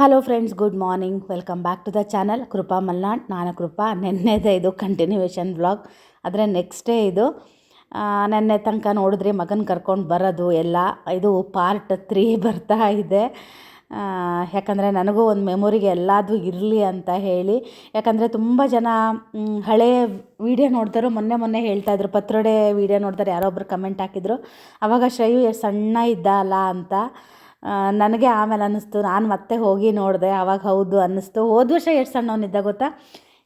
Hello friends good morning welcome back to the channel Krupa Malnad ನಾನು ಕೃಪಾ ನೆನ್ನೆದೇ ಇದು continuation vlog ಆದರೆ next day ಇದು ನೆನ್ನೆ ತನಕ ನೋಡಿದ್ರೆ ಮಗನ ಕರ್ಕೊಂಡು ಬರೋದು ಎಲ್ಲ, ಇದು ಪಾರ್ಟ್ ತ್ರೀ ಬರ್ತಾ ಇದೆ. ಯಾಕಂದರೆ ನನಗೂ ಒಂದು ಮೆಮೊರಿಗೆ ಎಲ್ಲದೂ ಇರಲಿ ಅಂತ ಹೇಳಿ, ಯಾಕಂದರೆ ತುಂಬ ಜನ ಹಳೆಯ ವೀಡಿಯೋ ನೋಡ್ತಾರೋ ಮೊನ್ನೆ ಮೊನ್ನೆ ಹೇಳ್ತಾ ಇದ್ರು, ಪತ್ರೊಡೆ ವೀಡಿಯೋ ನೋಡ್ತಾರೆ, ಯಾರೋ ಒಬ್ರು ಕಮೆಂಟ್ ಹಾಕಿದ್ರು. ಆವಾಗ ಶ್ರೇಯು ಸಣ್ಣ ಇದ್ದ ಅಲ್ಲ ಅಂತ. ನನಗೆ ಆಮೇಲೆ ಅನ್ನಿಸ್ತು. ನಾನು ಮತ್ತೆ ಹೋಗಿ ನೋಡಿದೆ. ಆವಾಗ ಹೌದು ಅನ್ನಿಸ್ತು. ಹೋದ ವರ್ಷ ಎಷ್ಟು ಸಣ್ಣವನಿದ್ದ ಗೊತ್ತಾ?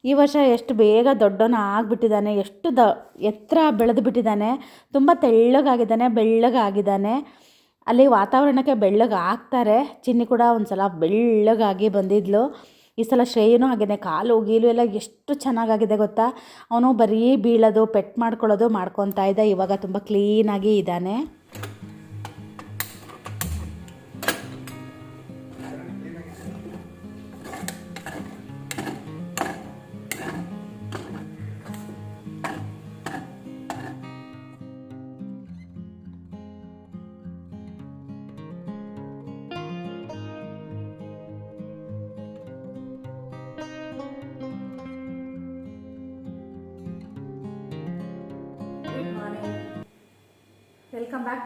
ಈ ವರ್ಷ ಎಷ್ಟು ಬೇಗ ದೊಡ್ಡವನು ಆಗಿಬಿಟ್ಟಿದ್ದಾನೆ. ಎಷ್ಟು ದ, ಎತ್ತರ ಬೆಳೆದು ಬಿಟ್ಟಿದ್ದಾನೆ. ತುಂಬ ತೆಳ್ಳಗಾಗಿದ್ದಾನೆ, ಬೆಳ್ಳಗಾಗಿದ್ದಾನೆ. ಅಲ್ಲಿ ವಾತಾವರಣಕ್ಕೆ ಬೆಳ್ಳಗೆ ಆಗ್ತಾರೆ. ಚಿನ್ನಿ ಕೂಡ ಒಂದು ಸಲ ಬೆಳ್ಳಗಾಗಿ ಬಂದಿದ್ಲು. ಈ ಸಲ ಶ್ರೇಯನೂ ಆಗಿದೆ ಕಾಲು ಗೀಲು ಎಲ್ಲ ಎಷ್ಟು ಚೆನ್ನಾಗಾಗಿದೆ ಗೊತ್ತಾ? ಅವನು ಬರೀ ಬೀಳೋದು, ಪೆಟ್ ಮಾಡ್ಕೊಳ್ಳೋದು ಮಾಡ್ಕೊತಾ ಇದ್ದ. ಇವಾಗ ತುಂಬ ಕ್ಲೀನಾಗಿ ಇದ್ದಾನೆ.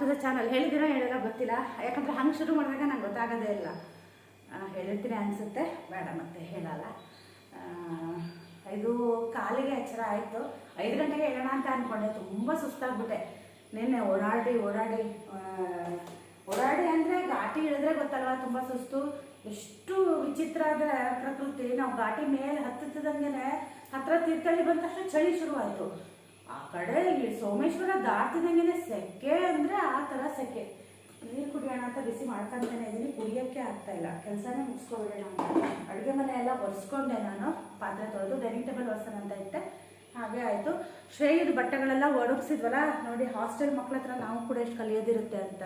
ಟು ದ ಚಾನಲ್ ಹೇಳಿದಿರೋ ಹೇಳಲ್ಲ ಗೊತ್ತಿಲ್ಲ. ಯಾಕಂದರೆ ಹಂಗೆ ಶುರು ಮಾಡಿದಾಗ ನಂಗೆ ಗೊತ್ತಾಗೋದೇ ಇಲ್ಲ. ಹೇಳಿರ್ತೀನಿ ಅನಿಸುತ್ತೆ. ಬೇಡ ಮತ್ತೆ ಹೇಳಲ್ಲ. ಇದು ಕಾಲಿಗೆ ಎಚ್ಚರ ಆಯಿತು. ಐದು ಗಂಟೆಗೆ ಹೇಳೋಣ ಅಂತ ಅಂದ್ಕೊಂಡೆ ತುಂಬ ಸುಸ್ತಾಗ್ಬಿಟ್ಟೆ. ನಿನ್ನೆ ಓಡಾಡಿ ಓಡಾಡಿ ಓಡಾಡಿ ಅಂದರೆ ಘಾಟಿ ಇಳಿದ್ರೆ ಗೊತ್ತಲ್ವ ತುಂಬ ಸುಸ್ತು. ಎಷ್ಟು ವಿಚಿತ್ರ ಆದರೆ ಪ್ರಕೃತಿ. ನಾವು ಘಾಟಿ ಮೇಲೆ ಹತ್ತಿರ್ತದಂಗೆ ಹತ್ತಿರ ತೀರ್ಥಳ್ಳಿ ಬಂದ ತಕ್ಷಣ ಚಳಿ ಶುರುವಾಯಿತು. ಆ ಕಡೆ ಇಲ್ಲಿ ಸೋಮೇಶ್ವರ ದಾಟಿದಂಗೆ ಸೆಕೆ ಅಂದರೆ ಆ ಥರ ಸೆಕೆ. ನೀರು ಕುಡಿಯೋಣ ಅಂತ ಬಿಸಿ ಮಾಡ್ಕೊಂತಾನೆ ಇದ್ದೀನಿ ಕುಡಿಯೋಕ್ಕೆ ಆಗ್ತಾ ಇಲ್ಲ. ಕೆಲಸನೇ ಮುಗಿಸ್ಕೊಬಿಡೋಣ ಅಂತ. ಅಡುಗೆ ಮನೆ ಎಲ್ಲ ಒರೆಸ್ಕೊಂಡೆ ನಾನು. ಪಾತ್ರೆ ತೊಳೆದು ಡೈನಿಂಗ್ ಟೇಬಲ್ ಒರೆಸೋಣ ಅಂತ ಇಟ್ಟೆ ಹಾಗೆ ಆಯಿತು. ಶ್ರೇಯದ ಬಟ್ಟೆಗಳೆಲ್ಲ ಒಣಗಿಸಿದ್ವಲ್ಲ, ನೋಡಿ ಹಾಸ್ಟೆಲ್ ಮಕ್ಳ ಹತ್ರ ನಾವು ಕೂಡ ಎಷ್ಟು ಕಲಿಯೋದಿರುತ್ತೆ ಅಂತ.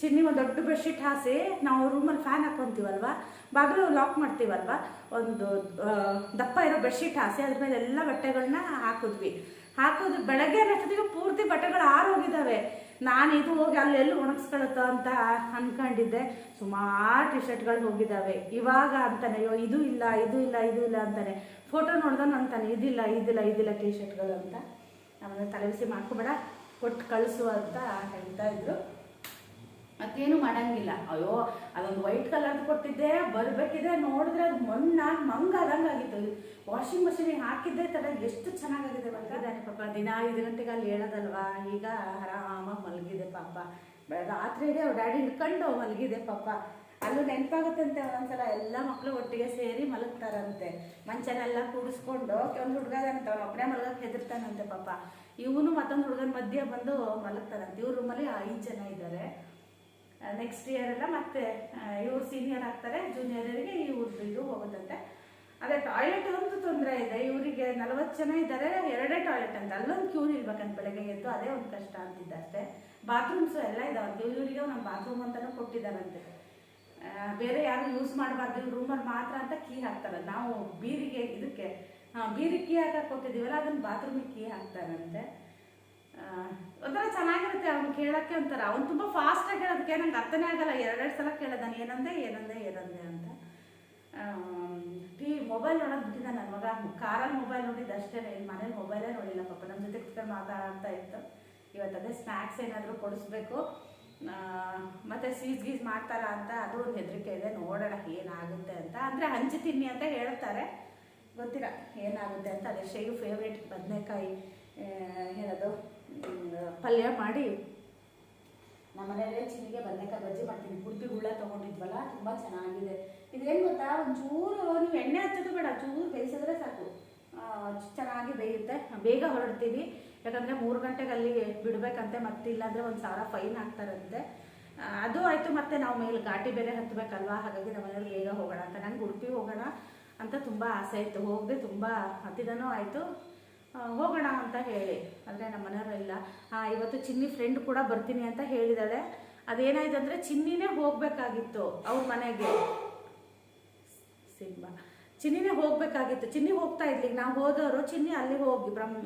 ಚಿನ್ನಿ ಒಂದು ದೊಡ್ಡ ಬೆಡ್ಶೀಟ್ ಹಾಸಿ, ನಾವು ರೂಮಲ್ಲಿ ಫ್ಯಾನ್ ಹಾಕ್ಕೊತೀವಲ್ವ ಬಾಗಿಲು ಲಾಕ್ ಮಾಡ್ತೀವಲ್ವ? ಒಂದು ದಪ್ಪ ಇರೋ ಬೆಡ್ಶೀಟ್ ಹಾಸಿ ಅದ್ರ ಮೇಲೆ ಎಲ್ಲ ಬಟ್ಟೆಗಳನ್ನ ಹಾಕಿದ್ವಿ. ಹಾಕೋದು ಬೆಳಗ್ಗೆ ಅನ್ನೋಷ್ಟೊತ್ತಿಗೆ ಪೂರ್ತಿ ಬಟ್ಟೆಗಳು ಆರೋಗಿದ್ದಾವೆ ನಾನು ಇದು ಹೋಗಿ ಅಲ್ಲೆಲ್ಲಿ ಒಣಗಿಸ್ಕೊಳುತ್ತೋ ಅಂತ ಅನ್ಕೊಂಡಿದ್ದೆ. ಸುಮಾರು ಟಿ ಶರ್ಟ್ಗಳು ಹೋಗಿದ್ದಾವೆ ಇವಾಗ ಅಂತಾನೆ, ಅಯ್ಯೋ, ಇದು ಇಲ್ಲ ಇದು ಇಲ್ಲ ಇದು ಇಲ್ಲ ಅಂತಾನೆ. ಫೋಟೋ ನೋಡ್ದನು ಅಂತಾನೆ, ಇದಿಲ್ಲ ಇದಿಲ್ಲ ಇದಿಲ್ಲ ಟಿ ಶರ್ಟ್ಗಳು ಅಂತ. ಆಮೇಲೆ ತಲೆ ಮಾಡ್ಕೊಬೇಡ ಕೊಟ್ಟು ಕಳಿಸು ಅಂತ ಹೇಳ್ತಾ ಇದ್ರು. ಮತ್ತೇನು ಮಾಡಂಗಿಲ್ಲ. ಅಯ್ಯೋ, ಅದೊಂದು ವೈಟ್ ಕಲರ್ ಕೊಟ್ಟಿದ್ದೆ ಬರ್ಬೇಕಿದ್ರೆ ನೋಡಿದ್ರೆ ಅದು ಮಣ್ಣಾಗಿ ಮಂಗಾದಂಗೆ ಆಗಿತ್ತು. ವಾಷಿಂಗ್ ಮಷೀನಿಗೆ ಹಾಕಿದ್ದೆ ತರ ಎಷ್ಟು ಚೆನ್ನಾಗಾಗಿದೆ ಬರ್ತಿದ್ದಾನೆ ಪಾಪ, ದಿನ ಐದು ಗಂಟೆಗೆ ಅಲ್ಲಿ ಹೇಳೋದಲ್ವಾ? ಈಗ ಆರಾಮಾಗಿ ಮಲಗಿದೆ ಪಾಪ. ರಾತ್ರಿ ಇಡೀ ಅವ್ರ ಡ್ಯಾಡಿ ಹಿಡ್ಕೊಂಡು ಮಲಗಿದೆ ಪಾಪ. ಅಲ್ಲೂ ನೆನಪಾಗುತ್ತಂತೆ ಒಂದೊಂದ್ಸಲ ಎಲ್ಲ ಮಕ್ಕಳು ಒಟ್ಟಿಗೆ ಸೇರಿ ಮಲಗ್ತಾರಂತೆ. ಮಂಚನೆಲ್ಲ ಕೂಡಿಸ್ಕೊಂಡು ಒಂದು ಹುಡುಗ ಅವ್ನು ಒಬ್ಬನೇ ಮಲಗಕ್ಕೆ ಹೆದರ್ತಾನಂತೆ ಪಾಪ. ಇವನು ಮತ್ತೊಂದು ಹುಡುಗನ ಮಧ್ಯೆ ಬಂದು ಮಲಗ್ತಾರಂತೆ. ಇವ್ರ ರೂಮಲ್ಲಿ ಐದು ಜನ ಇದ್ದಾರೆ ನೆಕ್ಸ್ಟ್ ಇಯರ್ ಎಲ್ಲ ಮತ್ತೆ ಇವ್ರು ಸೀನಿಯರ್ ಆಗ್ತಾರೆ ಈ ಇವ್ರದ್ದು ಇದು ಹೋಗುತ್ತಂತೆ. ಅದೇ ಟಾಯ್ಲೆಟ್ ಒಂದು ತೊಂದರೆ ಇದೆ. ಇವರಿಗೆ ನಲವತ್ತು ಜನ ಇದ್ದಾರೆ, ಎರಡೇ ಟಾಯ್ಲೆಟ್ ಅಂತ. ಅಲ್ಲೊಂದು ಕ್ಯೂ ನಿಲ್ಬೇಕಂತ ಬೆಳಗ್ಗೆ ಎದ್ದು, ಅದೇ ಒಂದು ಕಷ್ಟ ಅಂತಿದ್ದ ಅಷ್ಟೇ. ಬಾತ್ರೂಮ್ಸು ಎಲ್ಲ ಇದಾವಂತೆ ಇವರಿಗೆ ನಮ್ಮ ಬಾತ್ರೂಮ್ ಅಂತಲೂ ಕೊಟ್ಟಿದ್ದಾರಂತೆ. ಬೇರೆ ಯಾರು ಯೂಸ್ ಮಾಡಬಾರ್ದು, ಇವ್ರ ರೂಮಲ್ಲಿ ಮಾತ್ರ ಅಂತ ಕೀ ಹಾಕ್ತಾರೆ. ನಾವು ಬೀರಿಗೆ ಇದಕ್ಕೆ ಬೀರಿಗೆ ಕೀ ಹಾಕಕ್ಕೆ ಕೊಟ್ಟಿದ್ದೀವಲ್ಲ ಅದನ್ನು ಬಾತ್ರೂಮಿಗೆ ಕೀ ಹಾಕ್ತಾರಂತೆ. ಒಂಥರ ಚೆನ್ನಾಗಿರುತ್ತೆ ಅವ್ನು ಕೇಳೋಕ್ಕೆ ಒಂಥರ. ಅವ್ನು ತುಂಬ ಫಾಸ್ಟಾಗಿ ಹೇಳೋದಕ್ಕೆ ನಂಗೆ ಅರ್ಥನೇ ಆಗಲ್ಲ. ಎರಡೆರಡು ಸಲ ಕೇಳೋದಾನೆ ಏನಂದೆ ಏನಂದೆ ಏನಂದೆ ಅಂತ. ಟಿ ಮೊಬೈಲ್ ನೋಡೋದು ಬಿಟ್ಟಿದ್ದ ನನ್ನ ಮಗ. ಕಾರಲ್ಲಿ ಮೊಬೈಲ್ ನೋಡಿದ್ದು ಅಷ್ಟೇ ಇಲ್ಲಿ ಮನೇಲಿ ಮೊಬೈಲೇ ನೋಡಿಲ್ಲ. ಪಾಪ ನಮ್ಮ ಜೊತೆ ಕುತ್ಕೊಂಡು ಮಾತಾಡ್ತಾ ಇತ್ತು. ಇವತ್ತು ಅದೇ ಸ್ನ್ಯಾಕ್ಸ್ ಏನಾದರೂ ಕೊಡಿಸ್ಬೇಕು. ಮತ್ತು ಸ್ವೀಟ್ ಗೀಸ್ ಮಾಡ್ತಾರಾ ಅಂತ ಅದು ಒಂದು ಹೆದರಿಕೆ ಇದೆ. ನೋಡೋಣ ಏನಾಗುತ್ತೆ ಅಂತ. ಅಂದರೆ ಹಂಚಿ ತಿನ್ನಿ ಅಂತ ಹೇಳ್ತಾರೆ. ಗೊತ್ತಿಲ್ಲ ಏನಾಗುತ್ತೆ ಅಂತ. ಅದೇ ಶೇವ್ ಫೇವ್ರೇಟ್ ಬದನೆಕಾಯಿ ಏನದು ಪಲ್ಯ ಮಾಡಿ. ನಮ್ಮ ಮನೇಲಿ ಚಿನ್ನಿಗೆ ಬದನೆಕಾಯಿ ಬಜ್ಜಿ ಮಾಡ್ತೀನಿ ಉಡುಪಿ ಗುಳ್ಳ ತೊಗೊಂಡಿದ್ವಲ್ಲ, ತುಂಬ ಚೆನ್ನಾಗಿದೆ. ಇದೇನು ಗೊತ್ತಾ? ಒಂಚೂರು ನೀವು ಎಣ್ಣೆ ಹಚ್ಚೋದು ಬೇಡ ಚೂರು ಬೇಯಿಸಿದ್ರೆ ಸಾಕು. ಚೆನ್ನಾಗಿ ಬೇಯುತ್ತೆ. ಬೇಗ ಹೊರಡ್ತೀವಿ. ಯಾಕಂದರೆ ಮೂರು ಗಂಟೆಗೆ ಅಲ್ಲಿ ಬಿಡಬೇಕಂತೆ, ಮತ್ತೆ ಇಲ್ಲಾಂದರೆ ಒಂದು ಸಾವಿರ ಫೈನ್ ಹಾಕ್ತಾರಂತೆ. ಅದು ಆಯಿತು ಮತ್ತೆ ನಾವು ಮೇಲೆ ಘಾಟಿ ಬೇರೆ ಹತ್ತಬೇಕಲ್ವಾ ಹಾಗಾಗಿ ನಮ್ಮ ಮನೆಯವ್ರು ಬೇಗ ಹೋಗೋಣ ಅಂತ. ನಂಗೆ ಉಡುಪಿ ಹೋಗೋಣ ಅಂತ ತುಂಬ ಆಸೆ ಇತ್ತು. ಹೋಗದೆ ತುಂಬ ಹತ್ತಿದನೂ ಆಯಿತು. ಹೋಗೋಣ ಅಂತ ಹೇಳಿ. ಅಂದರೆ ನಮ್ಮ ಮನೆಯವರು ಇಲ್ಲ. ಹಾಂ ಇವತ್ತು ಚಿನ್ನಿ ಫ್ರೆಂಡ್ ಕೂಡ ಬರ್ತೀನಿ ಅಂತ ಹೇಳಿದಾಳೆ. ಅದೇನಾಯ್ತು ಅಂದರೆ ಚಿನ್ನಿನೇ ಹೋಗಬೇಕಾಗಿತ್ತು ಅವ್ರ ಮನೆಗೆ. ಸಿಂಬ. ಚಿನ್ನಿನೇ ಹೋಗಬೇಕಾಗಿತ್ತು. ಚಿನ್ನಿ ಹೋಗ್ತಾ ಇದ್ಲಿ ನಾವು ಹೋದವರು ಚಿನ್ನಿ ಅಲ್ಲಿ ಹೋಗಿ ಬ್ರಹ್ಮ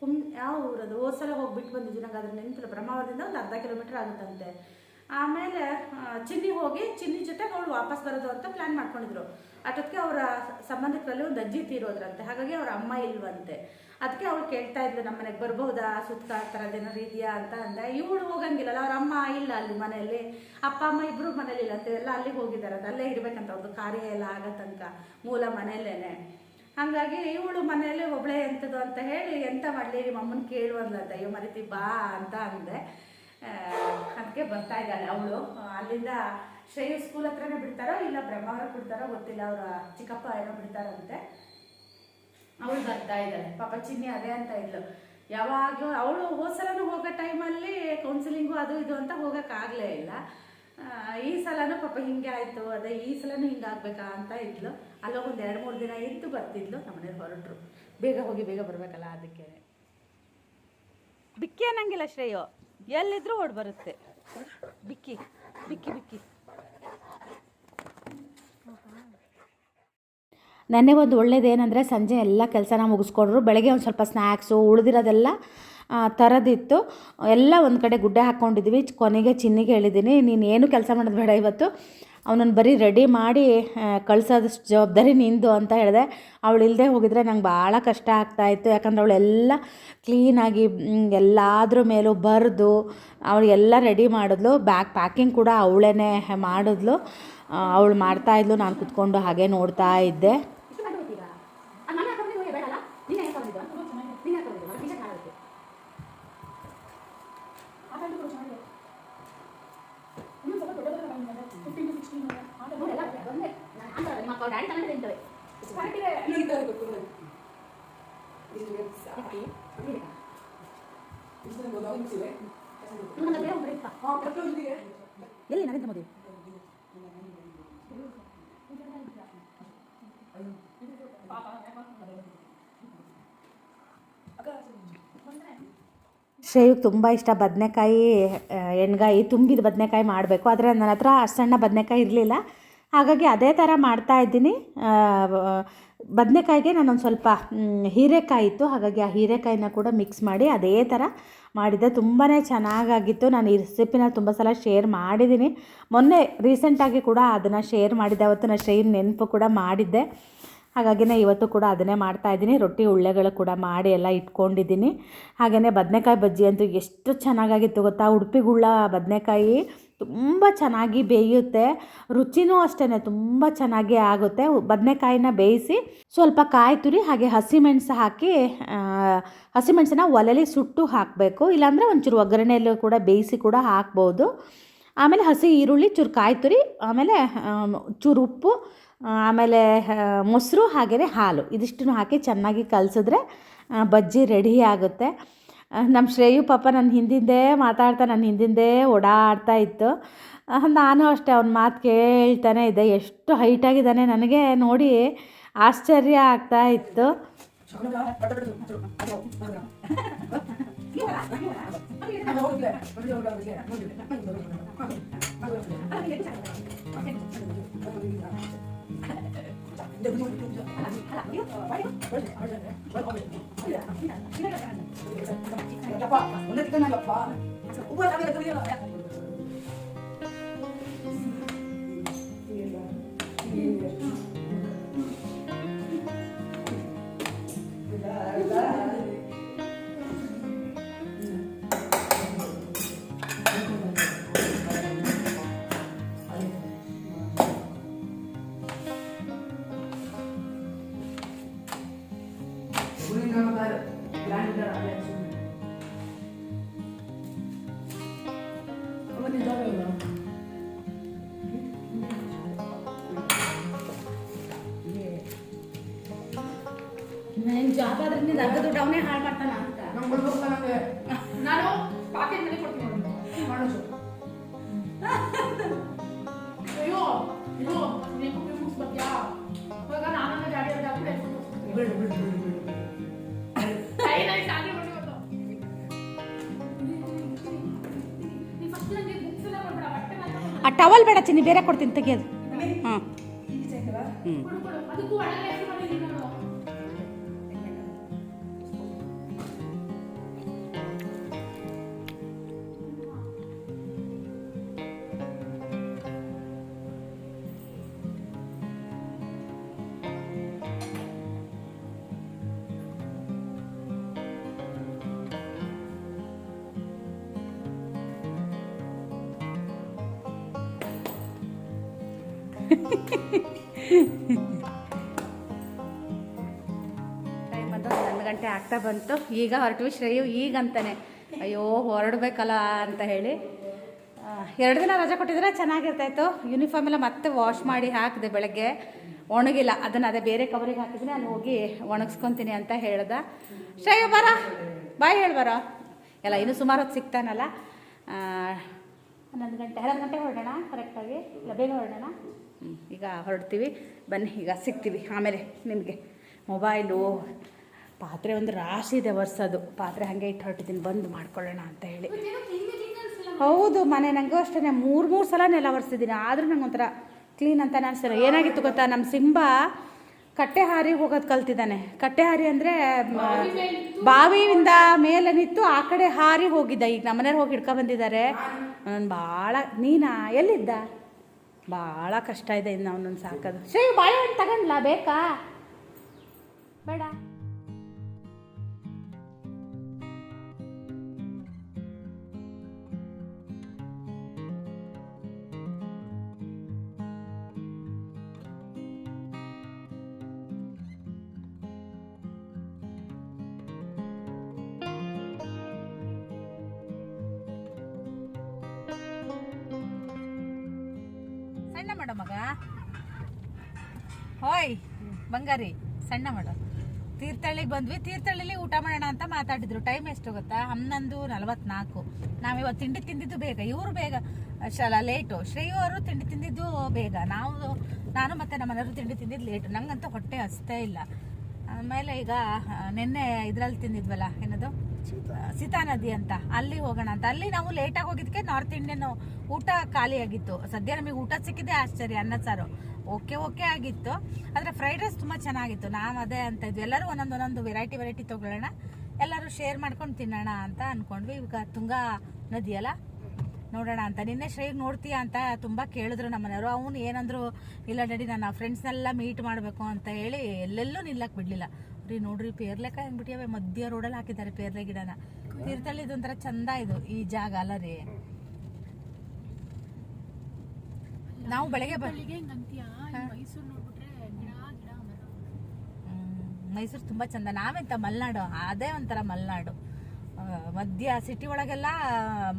ಕುಮ್ ಯಾವ ಊರದು? ಹೋದ ಸಲ ಹೋಗ್ಬಿಟ್ಟು ಬಂದಿದ್ವಿ. ನಂಗೆ ಅದ್ರ ನೆನಪಿಲ್ಲ. ಬ್ರಹ್ಮಾವರದಿಂದ ಒಂದು ಅರ್ಧ ಕಿಲೋಮೀಟರ್ ಆಗುತ್ತಂತೆ. ಆಮೇಲೆ ಚಿನ್ನಿ ಹೋಗಿ ಚಿನ್ನಿ ಜೊತೆಗೆ ಅವಳು ವಾಪಸ್ ಬರೋದು ಅಂತ ಪ್ಲ್ಯಾನ್ ಮಾಡ್ಕೊಂಡಿದ್ರು. ಅದಕ್ಕೆ ಅವರ ಸಂಬಂಧಿಕರಲ್ಲಿ ಒಂದು ಅಜ್ಜಿ ತೀರೋದ್ರಂತೆ. ಹಾಗಾಗಿ ಅವ್ರ ಅಮ್ಮ ಇಲ್ವಂತೆ. ಅದಕ್ಕೆ ಅವಳು ಕೇಳ್ತಾ ಇದ್ಲು ನಮ್ಮ ಮನೆಗೆ ಬರ್ಬಹುದಾ? ಸುತ್ತ ಆ ಥರದ್ದು ಇದೆಯಾ? ಅಂತ ಅಂದೆ. ಇವಳು ಹೋಗಂಗಿಲ್ಲಲ್ಲ, ಅವ್ರ ಅಮ್ಮ ಇಲ್ಲ ಅಲ್ಲಿ ಮನೆಯಲ್ಲಿ. ಅಪ್ಪ, ಅಮ್ಮ ಇಬ್ಬರು ಮನೇಲಿ ಇಲ್ಲ ಅಂತ. ಎಲ್ಲ ಅಲ್ಲಿಗೆ ಹೋಗಿದ್ದಾರೆ. ಅಲ್ಲೇ ಇರಬೇಕಂತ ಅವ್ರದ್ದು ಕಾರ್ಯ ಎಲ್ಲ ಆಗೋ ತನಕ, ಮೂಲ ಮನೆಯಲ್ಲೇನೆ. ಹಾಗಾಗಿ ಇವಳು ಮನೆಯಲ್ಲಿ ಒಬ್ಳೆ ಎಂಥದ್ದು ಅಂತ ಹೇಳಿ, ಎಂತ ಮಾಡಲಿ? ನಿಮ್ಮ ಅಮ್ಮನ ಕೇಳುವಂತ ಅಯ್ಯೋ, ಮರಿತಿ, ಬಾ ಅಂತ ಅಂದೆ. ಅದಕ್ಕೆ ಬರ್ತಾ ಇದ್ದಾಳೆ ಅವಳು. ಅಲ್ಲಿಂದ ಶ್ರೇಯು ಸ್ಕೂಲ್ ಹತ್ರನೇ ಬಿಡ್ತಾರೋ ಇಲ್ಲ ಬ್ರಹ್ಮಾವರ ಬಿಡ್ತಾರೋ ಗೊತ್ತಿಲ್ಲ, ಅವರ ಚಿಕ್ಕಪ್ಪ ಏನೋ ಬಿಡ್ತಾರಂತೆ. ಅವಳು ಬರ್ತಾ ಇದ್ದಾಳೆ. ಪಾಪ ಚಿನ್ನಿ ಅದೇ ಅಂತ ಇದ್ಲು. ಯಾವಾಗ ಅವಳು ಹೋದ್ಸಲನೂ ಹೋಗೋ ಟೈಮಲ್ಲಿ ಕೌನ್ಸಿಲಿಂಗು ಅದು ಇದು ಅಂತ ಹೋಗೋಕ್ಕಾಗಲೇ ಇಲ್ಲ. ಈ ಸಲನೂ ಪಾಪ ಹಿಂಗೆ ಆಯಿತು, ಅದೇ ಈ ಸಲನೂ ಹಿಂಗಾಗಬೇಕಾ ಅಂತ ಇದ್ಲು. ಅಲ್ಲೋಗಿ ಒಂದು ಎರಡು ಮೂರು ದಿನ ಇದ್ದು ಬರ್ತಿದ್ಲು, ನಮ್ಮನೇಲಿ ಹೊರಟರು. ಬೇಗ ಹೋಗಿ ಬೇಗ ಬರಬೇಕಲ್ಲ ಅದಕ್ಕೆ. ಬಿಕ್ಕಿ ಅನ್ನಂಗಿಲ್ಲ ಶ್ರೇಯೋ. ಎಲ್ಲಿದ್ರೂ ಓಡ್ ಬರುತ್ತೆ. ಬಿಕ್ಕಿ ಬಿಕ್ಕಿ ಬಿಕ್ಕಿ. ನೆನ್ನೆ ಒಂದು ಒಳ್ಳೇದೇನೆಂದರೆ ಸಂಜೆ ಎಲ್ಲ ಕೆಲಸನ ಮುಗಿಸ್ಕೊಂಡ್ರು. ಬೆಳಗ್ಗೆ ಒಂದು ಸ್ವಲ್ಪ ಸ್ನ್ಯಾಕ್ಸು ಉಳಿದಿರೋದೆಲ್ಲ ಥರದಿತ್ತು ಎಲ್ಲ ಒಂದು ಕಡೆ ಗುಡ್ಡೆ ಹಾಕ್ಕೊಂಡಿದ್ವಿ ಕೊನೆಗೆ ಚಿನ್ನಿಗೆ ಹೇಳಿದ್ದೀನಿ, ನೀನು ಏನು ಕೆಲಸ ಮಾಡೋದು ಬೇಡ ಇವತ್ತು. ಅವನನ್ನು ಬರೀ ರೆಡಿ ಮಾಡಿ ಕಳ್ಸೋದಷ್ಟು ಜವಾಬ್ದಾರಿ ನಿಂದು ಅಂತ ಹೇಳಿದೆ. ಅವಳು ಇಲ್ಲದೆ ಹೋಗಿದ್ರೆ ನಂಗೆ ಭಾಳ ಕಷ್ಟ ಆಗ್ತಾಯಿತ್ತು ಯಾಕಂದ್ರೆ ಅವಳೆಲ್ಲ ಕ್ಲೀನಾಗಿ ಎಲ್ಲಾದ್ರ ಮೇಲೂ ಬರೆದು ಅವಳಿಗೆಲ್ಲ ರೆಡಿ ಮಾಡಿದ್ಲು. ಬ್ಯಾಗ್ ಪ್ಯಾಕಿಂಗ್ ಕೂಡ ಅವಳೇ ಮಾಡಿದ್ಲು. ಅವಳು ಮಾಡ್ತಾಯಿದ್ಲು ನಾನು ಕುತ್ಕೊಂಡು ಹಾಗೆ ನೋಡ್ತಾ ಇದ್ದೆ. ಎಲ್ಲಿ ನರೇಂದ್ರ ಮೋದಿ? ಶ್ರೇಯುಗೆ ತುಂಬ ಇಷ್ಟ ಬದನೆಕಾಯಿ ಎಣ್ಗಾಯಿ, ತುಂಬಿದ ಬದನೆಕಾಯಿ ಮಾಡಬೇಕು. ಆದರೆ ನನ್ನ ಹತ್ರ ಅಷ್ಟು ಸಣ್ಣ ಬದನೆಕಾಯಿ ಇರಲಿಲ್ಲ. ಹಾಗಾಗಿ ಅದೇ ಥರ ಮಾಡ್ತಾ ಇದ್ದೀನಿ. ಬದನೆಕಾಯಿಗೆ ನಾನೊಂದು ಸ್ವಲ್ಪ ಹೀರೆಕಾಯಿ ಇತ್ತು. ಹಾಗಾಗಿ ಆ ಹೀರೆಕಾಯಿನ ಕೂಡ ಮಿಕ್ಸ್ ಮಾಡಿ ಅದೇ ಥರ ಮಾಡಿದ್ದೆ ತುಂಬಾ ಚೆನ್ನಾಗಾಗಿತ್ತು. ನಾನು ಈ ರೆಸಿಪಿನ ತುಂಬ ಸಲ ಶೇರ್ ಮಾಡಿದ್ದೀನಿ. ಮೊನ್ನೆ ರೀಸೆಂಟಾಗಿ ಕೂಡ ಅದನ್ನು ಶೇರ್ ಮಾಡಿದ್ದೆ. ಅವತ್ತು ನಾನು ಶೇರ್ ನೆನಪು ಕೂಡ ಮಾಡಿದ್ದೆ. ಹಾಗಾಗಿನೇ ಇವತ್ತು ಕೂಡ ಅದನ್ನೇ ಮಾಡ್ತಾ ಇದ್ದೀನಿ. ರೊಟ್ಟಿ, ಉಳ್ಳೆಗಳು ಕೂಡ ಮಾಡಿ ಎಲ್ಲ ಇಟ್ಕೊಂಡಿದ್ದೀನಿ. ಹಾಗೆಯೇ ಬದನೆಕಾಯಿ ಬಜ್ಜಿ ಅಂತೂ ಎಷ್ಟು ಚೆನ್ನಾಗಾಗಿತ್ತು ಗೊತ್ತಾ? ಉಡುಪಿಗುಳ್ಳ ಬದನೆಕಾಯಿ ತುಂಬ ಚೆನ್ನಾಗಿ ಬೇಯುತ್ತೆ. ರುಚಿನೂ ಅಷ್ಟೇ ತುಂಬ ಚೆನ್ನಾಗಿ ಆಗುತ್ತೆ. ಬದನೆಕಾಯಿನ ಬೇಯಿಸಿ ಸ್ವಲ್ಪ ಕಾಯಿ ತುರಿ ಹಾಗೆ ಹಸಿಮೆಣಸು ಹಾಕಿ ಹಸಿಮೆಣಸಿನ ಒಲೆಲಿ ಸುಟ್ಟು ಹಾಕಬೇಕು. ಇಲ್ಲಾಂದರೆ ಒಂಚೂರು ಒಗ್ಗರಣೆಯಲ್ಲೂ ಕೂಡ ಬೇಯಿಸಿ ಕೂಡ ಹಾಕ್ಬೋದು. ಆಮೇಲೆ ಹಸಿ ಈರುಳ್ಳಿ ಚೂರು ಕಾಯಿ ತುರಿ ಆಮೇಲೆ ಆಮ್, ಚೂರು ಉಪ್ಪು ಆಮೇಲೆ ಮೊಸರು ಹಾಗೆಯೇ ಹಾಲು. ಇದಿಷ್ಟನ್ನು ಹಾಕಿ ಚೆನ್ನಾಗಿ ಕಲಸಿದ್ರೆ ಬಜ್ಜಿ ರೆಡಿ ಆಗುತ್ತೆ. ನಮ್ಮ ಶ್ರೇಯು ಪಾಪ ನನ್ನ ಹಿಂದಿಂದೇ ಮಾತಾಡ್ತಾ ನನ್ನ ಹಿಂದಿಂದೇ ಓಡಾಡ್ತಾ ಇತ್ತು ನಾನು ಅಷ್ಟೇ ಅವನ ಮಾತು ಕೇಳ್ತಾನೆ ಇದ್ದೆ ಎಷ್ಟು ಹೈಟಾಗಿದ್ದಾನೆ ನನಗೆ ನೋಡಿ ಆಶ್ಚರ್ಯ ಆಗ್ತಾ ಇತ್ತು 야, 봐. 오늘 끝난 거 봐. 오빠 가면 그냥 ಆ ಟವಲ್ ಬೇಡ ಚಿನ್ನಿ ಬೇರೆ ಕೊಡ್ತೀನಿ ತೆಗಿಯೋದು. ಹಾಂ ಕೊಡು, ಆಗ್ತಾ ಬಂತು. ಈಗ ಹೊರಟ್ವಿ ಶ್ರೇಯು ಈಗ ಅಂತಾನೆ ಅಯ್ಯೋ, ಹೊರಡಬೇಕಲ್ಲ ಅಂತ ಹೇಳಿ. ಎರಡು ದಿನ ರಜೆ ಕೊಟ್ಟಿದ್ರೆ ಚೆನ್ನಾಗಿರ್ತಾಯಿತ್ತು ಯೂನಿಫಾರ್ಮ್ ಎಲ್ಲ ಮತ್ತೆ ವಾಶ್ ಮಾಡಿ ಹಾಕಿದೆ ಬೆಳಗ್ಗೆ. ಒಣಗಿಲ್ಲ. ಅದನ್ನು ಅದೇ ಬೇರೆ ಕವರಿಗೆ ಹಾಕಿದ್ರೆ ಅಲ್ಲಿ ಹೋಗಿ ಒಣಗಿಸ್ಕೊತೀನಿ ಅಂತ ಹೇಳ್ದ. ಶ್ರೇಯು, ಬರ. ಬಾಯ್ ಬರ. ಎಲ್ಲ ಇನ್ನೂ ಸುಮಾರು ಹೊತ್ತು ಸಿಗ್ತಾನಲ್ಲ. ಹನ್ನೊಂದು ಗಂಟೆ ಹನ್ನೊಂದು ಗಂಟೆ ಹೊರಡೋಣ? ಕರೆಕ್ಟಾಗಿ ಇಲ್ಲ, ಬೇಗ ಹೊರಡೋಣ? ಈಗ ಹೊರಡ್ತೀವಿ. ಬನ್ನಿ, ಈಗ ಸಿಗ್ತೀವಿ. ಆಮೇಲೆ ನಿಮಗೆ. ಮೊಬೈಲು ಪಾತ್ರೆ ಒಂದು ರಾಶಿ ಇದೆ ಒರ್ಸೋದು. ಪಾತ್ರೆ ಹಾಗೆ ಇಟ್ಟು ಹೊರಟಿದ್ದೀನಿ, ಬಂದು ಮಾಡ್ಕೊಳ್ಳೋಣ ಅಂತ ಹೇಳಿ. ಹೌದು, ಮನೆ ನನಗೂ ಅಷ್ಟೇ ಮೂರು ಮೂರು ಸಲ ನೆಲ ಒರೆಸಿದ್ದೀನಿ. ಆದರೂ ನಂಗೆ ಒಂಥರ ಕ್ಲೀನ್ ಅಂತ ಅನಿಸ್ತಾರೆ ಏನಾಗಿತ್ತು ಗೊತ್ತಾ? ನಮ್ಮ ಸಿಂಬ ಕಟ್ಟೆ ಹಾರಿ ಹೋಗೋದು ಕಲ್ತಿದ್ದಾನೆ. ಕಟ್ಟೆ ಹಾರಿ ಅಂದರೆ ಬಾವಿಯಿಂದ ಮೇಲೆ ನಿಂತು ಆ ಕಡೆ ಹಾರಿ ಹೋಗಿದ್ದ. ಈಗ ನಮ್ಮನೆಯವ್ರು ಹೋಗಿ ಹಿಡ್ಕೊ ಬಂದಿದ್ದಾರೆ. ನಾನು ಭಾಳ ನೀನಾ? ಎಲ್ಲಿದ್ದ? ಭಾಳ ಕಷ್ಟ ಇದೆ ಇನ್ನು ಅವನೊಂದು ಸಾಕೋದು. ಸರಿ ಬಾಳೆಹಣ್ಣು ತಗೊಂಡ್ಲಾ? ಬೇಕಾ? ಬೇಡ. ಮಾಡ ಮಗ. ಹೋಯ್, ಬಂಗಾರಿ, ಸಣ್ಣ ಮಾಡ. ತೀರ್ಥಹಳ್ಳಿಗೆ ಬಂದ್ವಿ. ತೀರ್ಥಹಳ್ಳಿಲಿ ಊಟ ಮಾಡೋಣ ಅಂತ ಮಾತಾಡಿದ್ರು. ಟೈಮ್ ಎಷ್ಟು ಗೊತ್ತಾ? ಹನ್ನೊಂದು ನಲವತ್ನಾಲ್ಕು. ನಾವಿವತ್ತು ತಿಂಡಿ ತಿಂದಿದ್ದು ಬೇಗ. ಇವರು ಬೇಗ, ಶಲ ಲೇಟು ಶ್ರೇಯು ಅವರು ತಿಂಡಿ ತಿಂದಿದ್ದು ಬೇಗ. ನಾವು, ನಾನು ಮತ್ತೆ ನಮ್ಮ ಮನೆಯವರು ತಿಂಡಿ ತಿಂದಿದ್ದು ಲೇಟು ನಂಗಂತೂ ಹೊಟ್ಟೆ ಹಸ್ತೇ ಇಲ್ಲ. ಆಮೇಲೆ ಈಗ ನಿನ್ನೆ ಇದ್ರಲ್ಲಿ ತಿಂದಿದ್ವಲ್ಲ, ಏನದು? ಸೀತಾ ನದಿ ಅಂತ. ಅಲ್ಲಿ ಹೋಗೋಣ ಅಂತ. ಅಲ್ಲಿ ನಾವು ಲೇಟಾಗಿ ಹೋಗಿದ್ದಕ್ಕೆ ನಾರ್ತ್ ಇಂಡಿಯನ್ ಊಟ ಖಾಲಿ ಆಗಿತ್ತು. ಸದ್ಯ ನಮಗೆ ಊಟ ಸಿಕ್ಕಿದೆ ಆಶ್ಚರ್ಯ, ಅನ್ನ ಸಾರು. ಓಕೆ ಓಕೆ ಆಗಿತ್ತು. ಆದರೆ ಫ್ರೈಡ್ ರೈಸ್ ತುಂಬ ಚೆನ್ನಾಗಿತ್ತು. ನಾವು ಅದೇ ಅಂತ ಇದ್ವಿ. ಎಲ್ಲರೂ ಒಂದೊಂದು ಒಂದೊಂದು ವೆರೈಟಿ ವೆರೈಟಿ ತೊಗೊಳ್ಳೋಣ. ಎಲ್ಲರೂ ಶೇರ್ ಮಾಡ್ಕೊಂಡು ತಿನ್ನೋಣ ಅಂತ ಅಂದ್ಕೊಂಡ್ವಿ ಈಗ ತುಂಗಾ ನದಿಯಲ್ಲ ನೋಡೋಣ ಅಂತ. ನಿನ್ನೆ ಶ್ರೀ ನೋಡ್ತೀಯ ಅಂತ ತುಂಬ ಕೇಳಿದ್ರು ನಮ್ಮನೆಯವರು. ಅವನು ಏನಂದ್ರು, ಇಲ್ಲ ಡ್ಯಾಡಿ ನನ್ನ ಫ್ರೆಂಡ್ಸ್ನೆಲ್ಲ ಮೀಟ್ ಮಾಡಬೇಕು ಅಂತ ಹೇಳಿ ಎಲ್ಲೆಲ್ಲೂ ನಿಲ್ಲಕ್ಕೆ ಬಿಡಲಿಲ್ಲ. ರೀ ನೋಡ್ರಿ ಪೇರ್ಲೆಕಾಯಿ ಅಂದ್ಬಿಟ್ಟಿ ಮಧ್ಯ ರೋಡಲ್ಲಿ ಹಾಕಿದ್ದಾರೆ ಪೇರ್ಲೆ ಗಿಡನ. ತೀರ್ಥಹಳ್ಳಿ ಇದೊಂಥರ ಚಂದ ಇದು ಈ ಜಾಗ ಅಲ್ಲ ರೀ. ನಾವು ಬೆಳಗ್ಗೆ ಮೈಸೂರು ತುಂಬಾ ಚಂದ. ನಾವೆಂತ ಮಲ್ನಾಡು ಅದೇ ಒಂಥರ ಮಲ್ನಾಡು. ಮಧ್ಯ ಸಿಟಿ ಒಳಗೆಲ್ಲ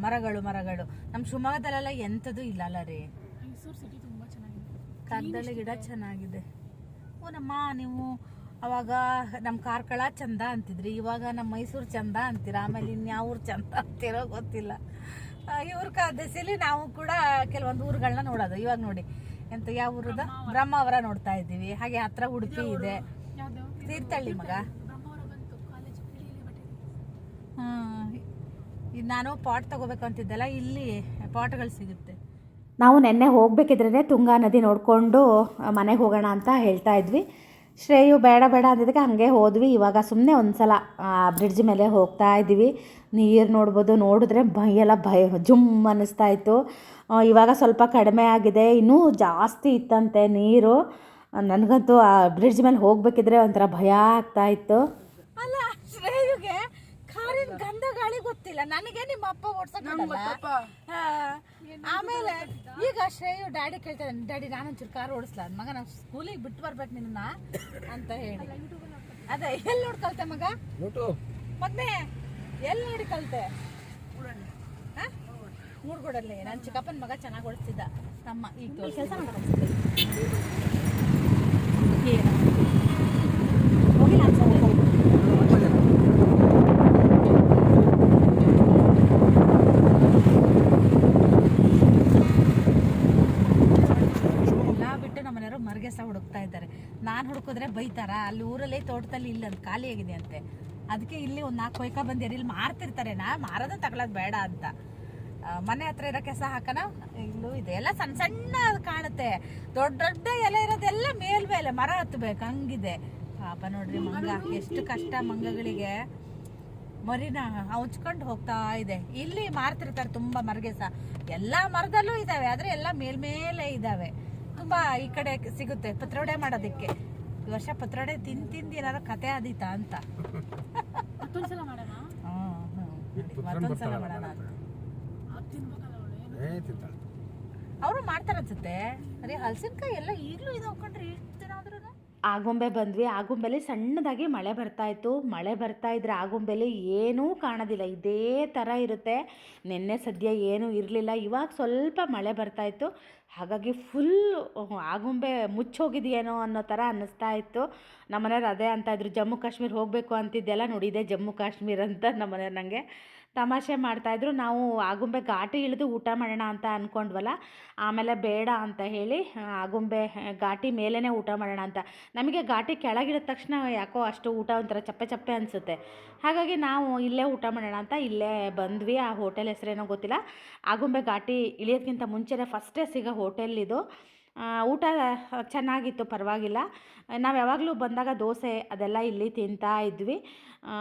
ಮರಗಳು ಮರಗಳು. ನಮ್ಮ ಶಿವಮೊಗ್ಗದಲ್ಲೆಲ್ಲ ಎಂಥದ್ದು ಇಲ್ಲ ಅಲ್ಲ ರೀ. ಮೈಸೂರು ಸಿಟಿ ತುಂಬಾ ಚೆನ್ನಾಗಿದೆ. ಕರ್ದಳ್ಳಿ ಗಿಡ ಚೆನ್ನಾಗಿದೆ. ಓ ನಮ್ಮ ನೀವು ಅವಾಗ ನಮ್ಮ ಕಾರ್ಕಳ ಚಂದ ಅಂತಿದ್ರಿ. ಇವಾಗ ನಮ್ಮ ಮೈಸೂರು ಚಂದ ಅಂತೀರ. ಆಮೇಲೆ ಇನ್ಯಾವ ಊರು ಚಂದ ಅಂತಿರೋ ಗೊತ್ತಿಲ್ಲ. ಇವ್ರ ಕಾದಸಿಲಿ ನಾವು ಕೂಡ ಕೆಲವೊಂದು ಊರುಗಳನ್ನ ನೋಡೋದು. ಇವಾಗ ನೋಡಿ ಎಂತ ಯಾವ ಊರದ ಬ್ರಹ್ಮಾವರ. ನೋಡ್ತಾ ಇದ್ದೀವಿ. ಹಾಗೆ ಹತ್ರ ಉಡುಪಿ ಇದೆ. ತೀರ್ಥಳ್ಳಿ ತೀರ್ಥಹಳ್ಳಿ ಮಗ. ನಾನು ಪಾಟ್ ತಗೋಬೇಕು ಅಂತಿದ್ದೆಲ್ಲ ಇಲ್ಲಿ ಪಾಟ್ಗಳು ಸಿಗುತ್ತೆ. ನಾವು ನೆನ್ನೆ ಹೋಗಬೇಕಿದ್ರೆ ತುಂಗಾ ನದಿ ನೋಡಿಕೊಂಡು ಮನೆಗೆ ಹೋಗೋಣ ಅಂತ ಹೇಳ್ತಾ ಇದ್ವಿ. ಶ್ರೇಯು ಬೇಡ ಬೇಡ ಅಂದಿದ್ದಕ್ಕೆ ಹಾಗೆ ಹೋದ್ವಿ. ಇವಾಗ ಸುಮ್ಮನೆ ಒಂದು ಸಲ ಬ್ರಿಡ್ಜ್ ಮೇಲೆ ಹೋಗ್ತಾ ಇದ್ದೀವಿ. ನೀರು ನೋಡ್ಬೋದು, ನೋಡಿದ್ರೆ ಭಯ ಭಯ, ಜುಮ್ ಅನ್ನಿಸ್ತಾ ಇತ್ತು. ಇವಾಗ ಸ್ವಲ್ಪ ಕಡಿಮೆ ಆಗಿದೆ. ಇನ್ನೂ ಜಾಸ್ತಿ ಇತ್ತಂತೆ ನೀರು. ನನಗಂತೂ ಆ ಬ್ರಿಡ್ಜ್ ಮೇಲೆ ಹೋಗಬೇಕಿದ್ರೆ ಒಂಥರ ಭಯ ಆಗ್ತಾ ಇತ್ತು. ಅಲ್ಲ, ಶ್ರೇಯುಗೆ ಗೊತ್ತಿಲ್ಲ. ನನಗೆ ನಿಮ್ಮ ಅಪ್ಪ ಓಡ್ಸಕ್ ಆಮೇಲೆ ಈಗ ಶ್ರೇಯು ಡ್ಯಾಡಿ ಕೇಳ್ತಾರೆ ಡ್ಯಾಡಿ ನಾನು ಒಂಚೂರು ಕಾರ್ ಓಡಿಸ್ಲಾ? ಮಗ ನಾವು ಸ್ಕೂಲಿಗೆ ಬಿಟ್ಟು ಬರ್ಬೇಕು ನಿನ್ನ ಅಂತ ಹೇಳಿ. ಅದೇ ಎಲ್ಲಿ ನೋಡಿ ಕಲ್ತೆ ಮಗ? ಮಗ್ನೆ ಎಲ್ಲಿ ನೋಡಿ ಕಲ್ತೆ? ಮೂಡ್ಗೋಡಲ್ಲಿ. ನನ್ನ ಚಿಕ್ಕಪ್ಪನ ಮಗ ಚೆನ್ನಾಗಿ ಓಡಿಸ್ತಿದ್ದ. ತಮ್ಮ ಈಗ ಕೆಲಸ ಮಾಡ್ಕೊಂಡು ಏನು ಹೋಗಿಲ್ಲ ಅನ್ಸುತ್ತೆ ಎಲ್ಲ ಬಿಟ್ಟು ನಮ್ಮ ಮನೆಯವರು ಮರ್ಗೆಸ ಹುಡುಕ್ತಾ ಇದ್ದಾರೆ ನಾನು ಹುಡುಕಿದ್ರೆ ಬೈತಾರ ಅಲ್ಲಿ ಊರಲ್ಲಿ ತೋಟದಲ್ಲಿ ಇಲ್ಲ ಅಂತ ಖಾಲಿ ಆಗಿದೆ ಅಂತೆ. ಅದಕ್ಕೆ ಇಲ್ಲಿ ಒಂದು ನಾಲ್ಕು ಕೊಯ್ಕ ಬಂದಿರಿ ಇಲ್ಲಿ ಮಾರ್ತಿರ್ತಾರೆ. ನಾ ಮಾರೋದು ತಗೊಳ್ಳೋದು ಬೇಡ ಅಂತ. ಮನೆ ಹತ್ರ ಇರೋ ಕೆಸ ಹಾಕನ? ಇಲ್ಲೂ ಇದೆ. ಎಲ್ಲ ಸಣ್ಣ ಸಣ್ಣ ಕಾಣುತ್ತೆ. ದೊಡ್ಡ ದೊಡ್ಡ ಎಲೆ ಇರೋದೆಲ್ಲ ಮೇಲ್ ಮೇಲೆ ಮರ ಹತ್ಬೇಕು, ಹಂಗಿದೆ. ಪಾಪ ನೋಡ್ರಿ ಮಂಗ. ಎಷ್ಟು ಕಷ್ಟ ಮಂಗಗಳಿಗೆ. ಮರಿನ ಹಂಚ್ಕೊಂಡು ಹೋಗ್ತಾ ಇದೆ. ಇಲ್ಲಿ ಮಾರ್ತಿರ್ತಾರೆ ತುಂಬಾ ಮರಗೆಸ. ಎಲ್ಲಾ ಮರದಲ್ಲೂ ಇದಾವೆ, ಆದ್ರೆ ಎಲ್ಲ ಮೇಲ್ಮೇಲೆ ಇದಾವೆ. ತುಂಬಾ ಈ ಕಡೆ ಸಿಗುತ್ತೆ. ಪತ್ರೊಡೆ ಮಾಡೋದಕ್ಕೆ. ಈ ವರ್ಷ ಪತ್ರೊಡೆ ತಿಂದ್ ತಿಂದು ಏನಾರು ಕತೆ ಆದೀತಾ ಅಂತ. ಮತ್ತೊಂದ್ಸಲ ಮಾಡೋಣ? ಹ್ಮ್, ಹ್ಮ್. ನೋಡಿ, ಮತ್ತೊಂದ್ಸಲ ಮಾಡೋಣ ಅಂತ ಅದು ತಿನ್ಬೇಕಲ್ಲ ಅವಳು ಏ ತಿಂತಾಳೆ. ಅವರು ಮಾಡ್ತಾರ ಅನ್ಸುತ್ತೆ ಅದೇ ಹಲಸಿನಕಾಯಿ ಎಲ್ಲ ಈಗಲೂ ಇದು ಹಾಕೊಂಡ್ರೆ ಆಗುಂಬೆ ಬಂದ್ವಿ. ಆಗುಂಬೆಲಿ ಸಣ್ಣದಾಗಿ ಮಳೆ ಬರ್ತಾ ಇತ್ತು. ಮಳೆ ಬರ್ತಾ ಇದ್ರೆ ಆಗುಂಬೆಲಿ ಏನೂ ಕಾಣೋದಿಲ್ಲ. ಇದೇ ಥರ ಇರುತ್ತೆ. ನಿನ್ನೆ ಸದ್ಯ ಏನೂ ಇರಲಿಲ್ಲ. ಇವಾಗ ಸ್ವಲ್ಪ ಮಳೆ ಬರ್ತಾ ಇತ್ತು. ಹಾಗಾಗಿ ಫುಲ್ ಆಗುಂಬೆ ಮುಚ್ಚೋಗಿದೆಯೇನೋ ಅನ್ನೋ ಥರ ಅನ್ನಿಸ್ತಾ ಇತ್ತು. ನಮ್ಮನೆಯವ್ರು ಅದೇ ಅಂತ ಇದ್ರು. ಜಮ್ಮು ಕಾಶ್ಮೀರ್ ಹೋಗಬೇಕು ಅಂತಿದ್ದೆಲ್ಲ ನೋಡಿದೆ ಜಮ್ಮು ಕಾಶ್ಮೀರ ಅಂತ ನಮ್ಮನೆಯವ್ರು ನನಗೆ ತಮಾಷೆ ಮಾಡ್ತಾಯಿದ್ರು ನಾವು ಆಗುಂಬೆ ಘಾಟಿ ಇಳಿದು ಊಟ ಮಾಡೋಣ ಅಂತ ಅಂದ್ಕೊಂಡ್ವಲ್ಲ ಆಮೇಲೆ ಬೇಡ ಅಂತ ಹೇಳಿ ಆಗುಂಬೆ ಘಾಟಿ ಮೇಲೇ ಊಟ ಮಾಡೋಣ ಅಂತ. ನಮಗೆ ಘಾಟಿ ಕೆಳಗಿಳಿದ ತಕ್ಷಣ ಯಾಕೋ ಅಷ್ಟು ಊಟ ಒಂಥರ ಚಪ್ಪೆ ಚಪ್ಪೆ ಅನಿಸುತ್ತೆ. ಹಾಗಾಗಿ ನಾವು ಇಲ್ಲೇ ಊಟ ಮಾಡೋಣ ಅಂತ ಇಲ್ಲೇ ಬಂದ್ವಿ. ಆ ಹೋಟೆಲ್ ಹೆಸರೇನೋ ಗೊತ್ತಿಲ್ಲ. ಆಗುಂಬೆ ಘಾಟಿ ಇಳಿಯೋದಕ್ಕಿಂತ ಮುಂಚೆನೇ ಫಸ್ಟೇ ಸಿಗೋ ಹೋಟೆಲ್ ಇದು. ಊಟ ಚೆನ್ನಾಗಿತ್ತು, ಪರವಾಗಿಲ್ಲ. ನಾವು ಯಾವಾಗಲೂ ಬಂದಾಗ ದೋಸೆ ಅದೆಲ್ಲ ಇಲ್ಲಿ ತಿಂತಾ ಇದ್ವಿ.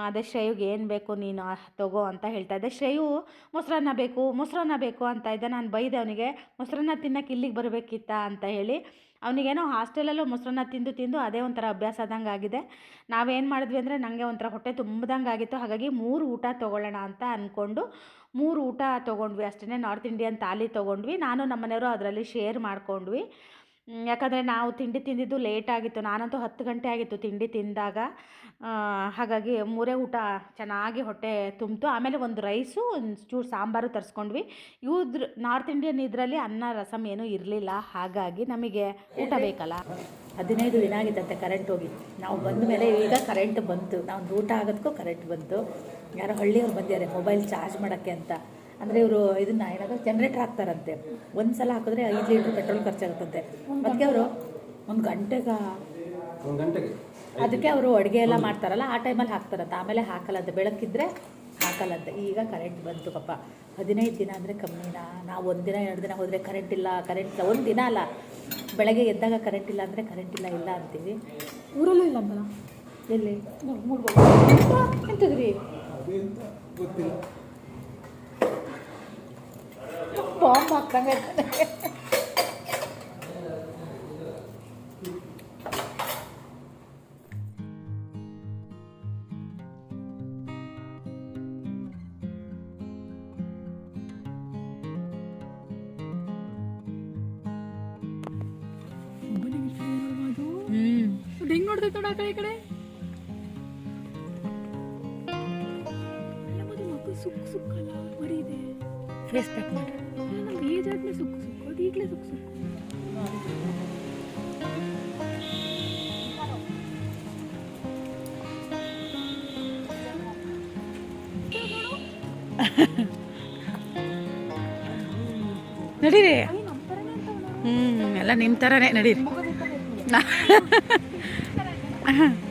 ಅದೇ ಶ್ರೇಯುಗೆ ಏನು ಬೇಕು ನೀನು ತಗೋ ಅಂತ ಹೇಳ್ತಾ ಇದ್ದೆ. ಶ್ರೇಯು, ಮೊಸರನ್ನ ಬೇಕು ಮೊಸರನ್ನ ಬೇಕು ಅಂತ ಇದ್ದೆ. ನಾನು ಬೈದೆ ಅವನಿಗೆ, ಮೊಸರನ್ನ ತಿನ್ನಕ್ಕೆ ಇಲ್ಲಿಗೆ ಬರಬೇಕಿತ್ತ? ಅಂತ ಹೇಳಿ. ಅವನಿಗೇನೋ ಹಾಸ್ಟೆಲಲ್ಲೂ ಮೊಸರನ್ನ ತಿಂದು ತಿಂದು ಅದೇ ಒಂಥರ ಅಭ್ಯಾಸ ಆದಂಗೆ ಆಗಿದೆ. ನಾವೇನು ಮಾಡಿದ್ವಿ ಅಂದರೆ ನನಗೆ ಒಂಥರ ಹೊಟ್ಟೆ ತುಂಬ್ದಂಗೆ ಆಗಿತ್ತು. ಹಾಗಾಗಿ ಮೂರು ಊಟ ತೊಗೊಳ್ಳೋಣ ಅಂತ ಅಂದ್ಕೊಂಡು ಮೂರು ಊಟ ತೊಗೊಂಡ್ವಿ ಅಷ್ಟೇ ನಾರ್ತ್ ಇಂಡಿಯನ್ ಥಾಲಿ ತೊಗೊಂಡ್ವಿ. ನಾನು ನಮ್ಮನೆಯವರು ಅದರಲ್ಲಿ ಶೇರ್ ಮಾಡ್ಕೊಂಡ್ವಿ. ಯಾಕಂದರೆ ನಾವು ತಿಂಡಿ ತಿಂದಿದ್ದು ಲೇಟ್ ಆಗಿತ್ತು. ನಾನಂತೂ ಹತ್ತು ಗಂಟೆ ಆಗಿತ್ತು ತಿಂಡಿ ತಿಂದಾಗ. ಹಾಗಾಗಿ ಮೂರೇ ಊಟ ಚೆನ್ನಾಗಿ ಹೊಟ್ಟೆ ತುಂಬಿತು. ಆಮೇಲೆ ಒಂದು ರೈಸು ಒಂದು ಚೂರು ಸಾಂಬಾರು ತರಿಸ್ಕೊಂಡ್ವಿ. ಇವ್ರ ನಾರ್ತ್ ಇಂಡಿಯನ್ ಇದರಲ್ಲಿ ಅನ್ನ ರಸಮ್ ಏನೂ ಇರಲಿಲ್ಲ. ಹಾಗಾಗಿ ನಮಗೆ ಊಟ ಬೇಕಲ್ಲ. ಹದಿನೈದು ದಿನ ಆಗಿತ್ತಂತೆ ಕರೆಂಟ್ ಹೋಗಿ. ನಾವು ಬಂದ ಮೇಲೆ ಈಗ ಕರೆಂಟ್ ಬಂತು. ನಾವು ಊಟ ಆಗೋದಕ್ಕೂ ಕರೆಂಟ್ ಬಂತು. ಯಾರೋ ಹಳ್ಳಿಯವ್ರು ಬಂದಿದ್ದಾರೆ ಮೊಬೈಲ್ ಚಾರ್ಜ್ ಮಾಡೋಕ್ಕೆ ಅಂತ. ಅಂದರೆ ಇವರು ಇದನ್ನ ಏನಾದ್ರು ಜನ್ರೇಟರ್ ಹಾಕ್ತಾರಂತೆ ಒಂದು ಸಲ ಹಾಕಿದ್ರೆ ಐದು ಲೀಟ್ರ್ ಪೆಟ್ರೋಲ್ ಖರ್ಚಾಗುತ್ತಂತೆ. ಅದಕ್ಕೆ ಅವರು ಒಂದು ಗಂಟೆಗ? ಒಂದು ಗಂಟೆಗೆ. ಅದಕ್ಕೆ ಅವರು ಅಡುಗೆ ಎಲ್ಲ ಮಾಡ್ತಾರಲ್ಲ ಆ ಟೈಮಲ್ಲಿ ಹಾಕ್ತಾರಂತೆ. ಆಮೇಲೆ ಹಾಕಲ್ಲಂತೆ. ಬೆಳಕಿದ್ರೆ ಹಾಕಲ್ಲಂತೆ. ಈಗ ಕರೆಂಟ್ ಬಂತು ಪಾಪ. ಹದಿನೈದು ದಿನ ಅಂದರೆ ಕಮ್ಮಿನಾ? ನಾವು ಒಂದು ದಿನ ಎರಡು ದಿನ ಹೋದರೆ ಕರೆಂಟ್ ಇಲ್ಲ ಕರೆಂಟ್ ಇಲ್ಲ. ಒಂದು ದಿನ ಅಲ್ಲ. ಬೆಳಗ್ಗೆ ಎದ್ದಾಗ ಕರೆಂಟ್ ಇಲ್ಲ ಅಂದರೆ ಕರೆಂಟ್ ಇಲ್ಲ ಇಲ್ಲ ಅಂತೀವಿ. ಊರಲ್ಲೂ ಇಲ್ಲ ಅಂತಲ್ಲ ಎಲ್ಲಿ? ಎಂತದ್ರಿ ಗೊತ್ತಿಲ್ಲ. ಬಾಂಬ್ ಹಾಕ್ದಂಗೆ ಹೆಂಗ್ ನೋಡ್ತೈತೆ ನೋಡ ಕಡೆ ಈ ಕಡೆ. ಸುಕ್ಕ ಸುಕ್ಕಲ್ಲ ಮರಿ ಇದೆ. ಫೇಸ್ ಪ್ಯಾಕ್ ಮಾಡಿ ಅಲ್ಲ ನಮ್ಗೆ ಏಜ್ ಆದ್ಮೇಲೆ ಸುಕ್ ಸುಕ್ಕು ಅದು ಈಗಲೇ ಸುಕ್ ಸುಕ್ಕು ನಡೀರಿ. ಹ್ಞೂ ಎಲ್ಲ ನಿಮ್ಮ ಥರನೇ ನಡೀರಿ.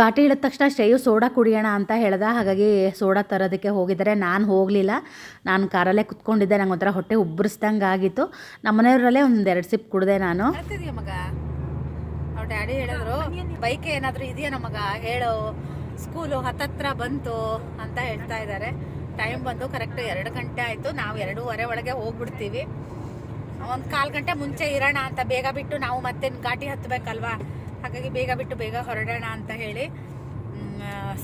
ಘಾಟಿ ಇಳಿದ ತಕ್ಷಣ ಶ್ರೇಯು ಸೋಡಾ ಕುಡಿಯೋಣ ಅಂತ ಹೇಳ್ದೆ. ಹಾಗಾಗಿ ಸೋಡಾ ತರೋದಕ್ಕೆ ಹೋಗಿದ್ದಾರೆ. ನಾನು ಹೋಗಲಿಲ್ಲ. ನಾನು ಕಾರಲ್ಲೇ ಕುತ್ಕೊಂಡಿದ್ದೆ. ನಂಗೆ ಒಂಥರ ಹೊಟ್ಟೆ ಉಬ್ಬರಿಸ್ದಂಗೆ ಆಗಿತ್ತು. ನಮ್ಮ ಮನೆಯವರಲ್ಲೇ ಒಂದು ಎರಡು ಸಿಪ್ ಕುಡಿದೆ ನಾನು. ಮಗ? ಅವ್ರ ಡ್ಯಾಡಿ ಹೇಳಿದ್ರು, ಬೈಕ್ ಏನಾದರೂ ಇದೆಯಾ ನಮಗ ಹೇಳು. ಸ್ಕೂಲು ಹತ್ತತ್ರ ಬಂತು ಅಂತ ಹೇಳ್ತಾ ಇದ್ದಾರೆ. ಟೈಮ್ ಬಂದು ಕರೆಕ್ಟ್ ಎರಡು ಗಂಟೆ ಆಯಿತು. ನಾವು ಎರಡೂವರೆ ಒಳಗೆ ಹೋಗ್ಬಿಡ್ತೀವಿ. ಒಂದು ಕಾಲು ಗಂಟೆ ಮುಂಚೆ ಇರೋಣ ಅಂತ ಬೇಗ ಬಿಟ್ಟು ನಾವು ಮತ್ತೆ ಘಾಟಿ ಹತ್ತಬೇಕಲ್ವಾ ಹಾಗಾಗಿ ಬೇಗ ಬಿಟ್ಟು ಬೇಗ ಹೊರಡೋಣ ಅಂತ ಹೇಳಿ.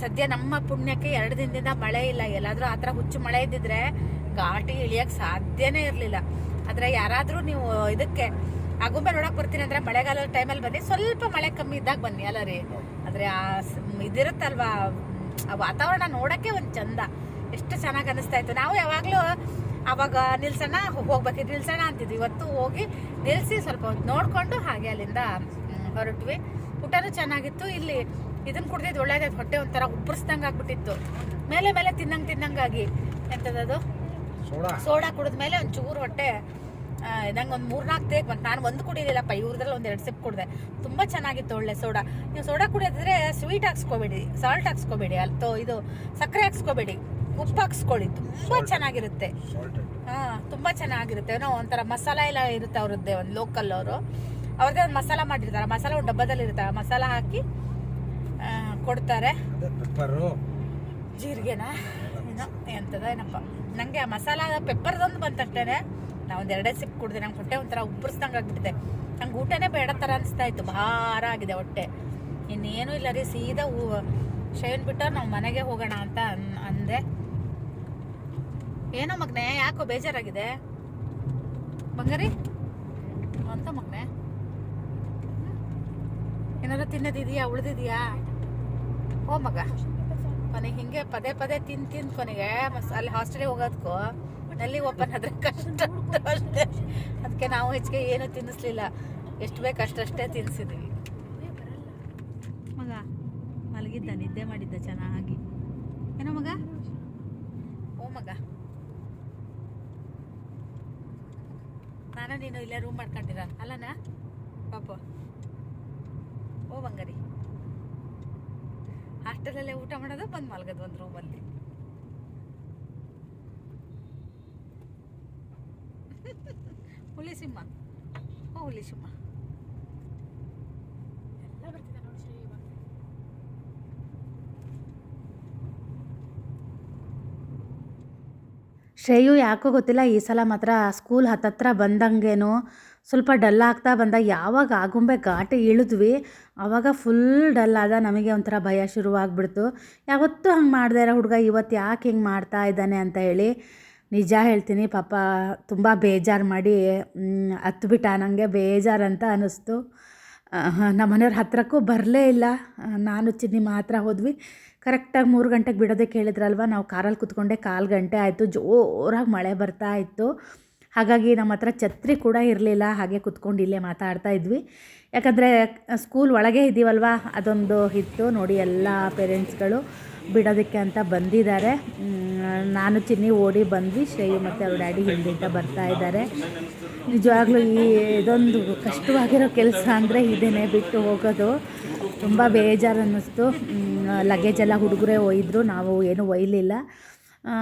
ಸದ್ಯ ನಮ್ಮ ಪುಣ್ಯಕ್ಕೆ ಎರಡು ದಿನದಿಂದ ಮಳೆ ಇಲ್ಲ. ಎಲ್ಲಾದರೂ ಆ ಥರ ಹುಚ್ಚು ಮಳೆ ಇದ್ದಿದ್ರೆ ಘಾಟಿ ಇಳಿಯಕ್ಕೆ ಸಾಧ್ಯನೇ ಇರಲಿಲ್ಲ. ಆದರೆ ಯಾರಾದರೂ ನೀವು ಇದಕ್ಕೆ ಆಗುಂಬೆ ನೋಡೋಕೆ ಬರ್ತೀನಿ ಅಂದರೆ ಮಳೆಗಾಲದ ಟೈಮಲ್ಲಿ ಬನ್ನಿ. ಸ್ವಲ್ಪ ಮಳೆ ಕಮ್ಮಿ ಇದ್ದಾಗ ಬನ್ನಿ, ಅಲ್ಲ ರೀ? ಆದರೆ ಆ ಇದಿರುತ್ತಲ್ವಾ? ಆ ವಾತಾವರಣ ನೋಡೋಕ್ಕೆ ಒಂದು ಚಂದ. ಎಷ್ಟು ಚೆನ್ನಾಗಿ ಅನಿಸ್ತಾ ಇತ್ತು. ನಾವು ಯಾವಾಗಲೂ ಅವಾಗ ನಿಲ್ಸೋಣ ಹೋಗ್ಬೇಕು ನಿಲ್ಸೋಣ ಅಂತಿದ್ವಿ. ಇವತ್ತು ಹೋಗಿ ನಿಲ್ಲಿಸಿ ಸ್ವಲ್ಪ ಹೊತ್ತು ನೋಡ್ಕೊಂಡು ಹಾಗೆ ಅಲ್ಲಿಂದ ಹೊರಟ್ವಿ. ಊಟನೂ ಚೆನ್ನಾಗಿತ್ತು. ಇಲ್ಲಿ ಇದನ್ನ ಕುಡ್ದಿದ್ದು ಒಳ್ಳೇದಾಯ್ತು ಹೊಟ್ಟೆ ಒಂಥರ ಉಬ್ಬರಿಸ್ದಂಗೆ ಆಗ್ಬಿಟ್ಟಿತ್ತು. ಮೇಲೆ ಮೇಲೆ ತಿನ್ನಂಗೆ ತಿನ್ನಂಗಾಗಿ ಎಂಥದ್ದು ಸೋಡಾ. ಕುಡಿದ್ಮೇಲೆ ಒಂದು ಚೂರು ಹೊಟ್ಟೆ ನಂಗೆ ಒಂದು ಮೂರ್ನಾಲ್ಕು ತೇಕ್ ಬಂತು. ನಾನು ಒಂದು ಕುಡಿಲಿಲ್ಲಪ್ಪ ಇವ್ರದ್ರಲ್ಲಿ ಒಂದು ಎರಡು ಸಿಪ್ ಕುಡಿದೆ. ತುಂಬ ಚೆನ್ನಾಗಿತ್ತು ಒಳ್ಳೆ ಸೋಡಾ. ನೀವು ಸೋಡಾ ಕುಡಿಯೋದಿದ್ರೆ ಸ್ವೀಟ್ ಹಾಕ್ಸ್ಕೋಬೇಡಿ ಸಾಲ್ಟ್ ಹಾಕ್ಸ್ಕೋಬೇಡಿ ಅಲ್ತೋ ಇದು ಸಕ್ಕರೆ ಹಾಕ್ಸ್ಕೋಬೇಡಿ ಉಪ್ಪು ಹಾಕ್ಸ್ಕೊಳ್ಳಿ. ತುಂಬ ಚೆನ್ನಾಗಿರುತ್ತೆ. ಹಾ ತುಂಬ ಚೆನ್ನಾಗಿರುತ್ತೆ. ಏನೋ ಒಂಥರ ಮಸಾಲ ಎಲ್ಲ ಇರುತ್ತೆ ಅವ್ರದ್ದೇ ಒಂದು ಲೋಕಲ್ ಅವರು. ಅವ್ರದ್ದೇ ಒಂದು ಮಸಾಲ ಮಾಡಿರ್ತಾರೆ. ಮಸಾಲ ಒಂದು ಡಬ್ಬದಲ್ಲಿ ಇರ್ತಾರೆ. ಮಸಾಲ ಹಾಕಿ ಕೊಡ್ತಾರೆ. ಜೀರಿಗೆನ? ಏನೋ ಎಂತದ ಏನಪ್ಪ. ನಂಗೆ ಆ ಮಸಾಲ ಪೆಪ್ಪರ್ದೊಂದು ಬಂತಷ್ಟೇನೆ ನಾ ಒಂದ್ ಎರಡೇ ಸಿಪ್ ಕುಡ್ದೆ ನಂಗೆ ಹೊಟ್ಟೆ ಒಂಥರ ಉಬ್ಬರಿಸ್ದಂಗೆ ಆಗ್ಬಿಟ್ಟಿದೆ. ನಂಗೆ ಊಟನೇ ಬೇಡ ಥರ ಅನಿಸ್ತಾ ಇತ್ತು. ಭಾರ ಆಗಿದೆ ಹೊಟ್ಟೆ. ಇನ್ನೇನು ಇಲ್ಲ ರೀ ಸೀದಾ ಹೂ ಶೈನ್ ಬಿಟ್ಟು ನಾವು ಮನೆಗೆ ಹೋಗೋಣ ಅಂತ ಅನ್- ಅಂದೆ. ಏನೋ ಮಗ್ನೆ ಯಾಕೋ ಬೇಜಾರಾಗಿದೆ? ಬಂಗಾರಿ? ಅಂತ ಮಗ್ನೆ. ಏನಾದ್ರು ತಿನ್ನೋದಿದೆಯಾ? ಉಳ್ದಿದ್ಯಾ? ಓ ಮಗ. ಕೊನೆಗೆ ಹಿಂಗೆ ಪದೇ ಪದೇ ತಿನ್ ತಿಂದ್ ಕೊನೆಗೆ ಅಲ್ಲಿ ಹಾಸ್ಟೆಲಿಗೆ ಹೋಗೋದಕ್ಕೂ ನಲ್ಲಿ ಓಪನ್ ಆದ್ರೆ ಕಷ್ಟ ಅಷ್ಟೇ. ಅದಕ್ಕೆ ನಾವು ಹೆಚ್ಚಿಗೆ ಏನು ತಿನ್ನಿಸ್ಲಿಲ್ಲ. ಎಷ್ಟು ಬೇಕು ಅಷ್ಟಷ್ಟೇ ತಿನ್ಸಿದ್ವಿ. ಮಗ ಮಲಗಿದ್ದ ನಿದ್ದೆ ಮಾಡಿದ್ದ ಚೆನ್ನಾಗಿ. ಏನೋ ಮಗ? ಓ ಮಗ. ನಾನು ನೀನು ಇಲ್ಲೇ ರೂಮ್ ಮಾಡ್ಕೊಂಡಿರ. ಅಲ್ಲನಾ? ಪಾಪ. ಓ ಬಂಗಾರಿ. ಹಾಸ್ಟೆಲಲ್ಲೇ ಊಟ ಮಾಡೋದು, ಬಂದು ಮಲಗೋದು ಒಂದು ರೂಮಲ್ಲಿ ಹುಲಿ ಸಿಂಹ. ಓ, ಹುಲಿ ಸಿಂಹ. ಶ್ರೇಯು ಯಾಕೋ ಗೊತ್ತಿಲ್ಲ, ಈ ಸಲ ಮಾತ್ರ ಸ್ಕೂಲ್ ಹತ್ತತ್ರ ಬಂದಂಗೇನು. ಸ್ವಲ್ಪ ಡಲ್ ಆಗ್ತಾ ಬಂದ. ಯಾವಾಗ ಆಗುಂಬೆ ಘಾಟಿ ಇಳಿದ್ವಿ ಆವಾಗ ಫುಲ್ ಡಲ್ ಆದ ನಮಗೆ ಒಂಥರ ಭಯ ಶುರುವಾಗ್ಬಿಡ್ತು. ಯಾವತ್ತೂ ಹಂಗೆ ಮಾಡ್ದೇ ಇರೋ ಹುಡುಗ ಇವತ್ತು ಯಾಕೆ ಹಿಂಗೆ ಮಾಡ್ತಾ ಇದ್ದಾನೆ ಅಂತ ಹೇಳಿ ನಿಜ ಹೇಳ್ತೀನಿ, ಪಾಪ ತುಂಬ ಬೇಜಾರು ಮಾಡಿ ಹತ್ತು ಬಿಟ್ಟ ನನಗೆ ಬೇಜಾರಂತ ಅನ್ನಿಸ್ತು ನಮ್ಮ ಮನೆಯವ್ರ ಹತ್ರಕ್ಕೂ ಬರಲೇ ಇಲ್ಲ. ನಾನು ಚಿನ್ನಿ ಮಾತ್ರ ಹೋದ್ವಿ. ಕರೆಕ್ಟಾಗಿ ಮೂರು ಗಂಟೆಗೆ ಬಿಡೋದಕ್ಕೆ ಹೇಳಿದ್ರಲ್ವ ನಾವು ಕಾರಲ್ಲಿ ಕುತ್ಕೊಂಡೆ ಕಾಲು ಗಂಟೆ ಆಯಿತು. ಜೋರಾಗಿ ಮಳೆ ಬರ್ತಾ ಇತ್ತು. ಹಾಗಾಗಿ ನಮ್ಮ ಹತ್ರ ಛತ್ರಿ ಕೂಡ ಇರಲಿಲ್ಲ ಹಾಗೆ ಕುತ್ಕೊಂಡು ಇಲ್ಲೇ ಮಾತಾಡ್ತಾ ಇದ್ವಿ. ಯಾಕಂದರೆ ಸ್ಕೂಲ್ ಒಳಗೆ ಇದ್ದೀವಲ್ವ ಅದೊಂದು ಇತ್ತು ನೋಡಿ ಎಲ್ಲ ಪೇರೆಂಟ್ಸ್ಗಳು ಬಿಡೋದಕ್ಕೆ ಅಂತ ಬಂದಿದ್ದಾರೆ. ನಾನು ಚಿನ್ನಿ ಓಡಿ ಬಂದ್ವಿ. ಶ್ರೇಯು ಮತ್ತು ಅವ್ರ ಡ್ಯಾಡಿ ಹಿಂದಿಂದ ಬರ್ತಾ ಇದ್ದಾರೆ. ನಿಜವಾಗ್ಲೂ ಈ ಇದೊಂದು ಕಷ್ಟವಾಗಿರೋ ಕೆಲಸ ಅಂದರೆ ಇದೇನೆ ಬಿಟ್ಟು ಹೋಗೋದು. ತುಂಬ ಬೇಜಾರು ಅನ್ನಿಸ್ತು ಲಗೇಜ್ ಎಲ್ಲ ಹುಡುಗರೇ ಒಯ್ದರು. ನಾವು ಏನೂ ಒಯ್ಲಿಲ್ಲ. ಆ,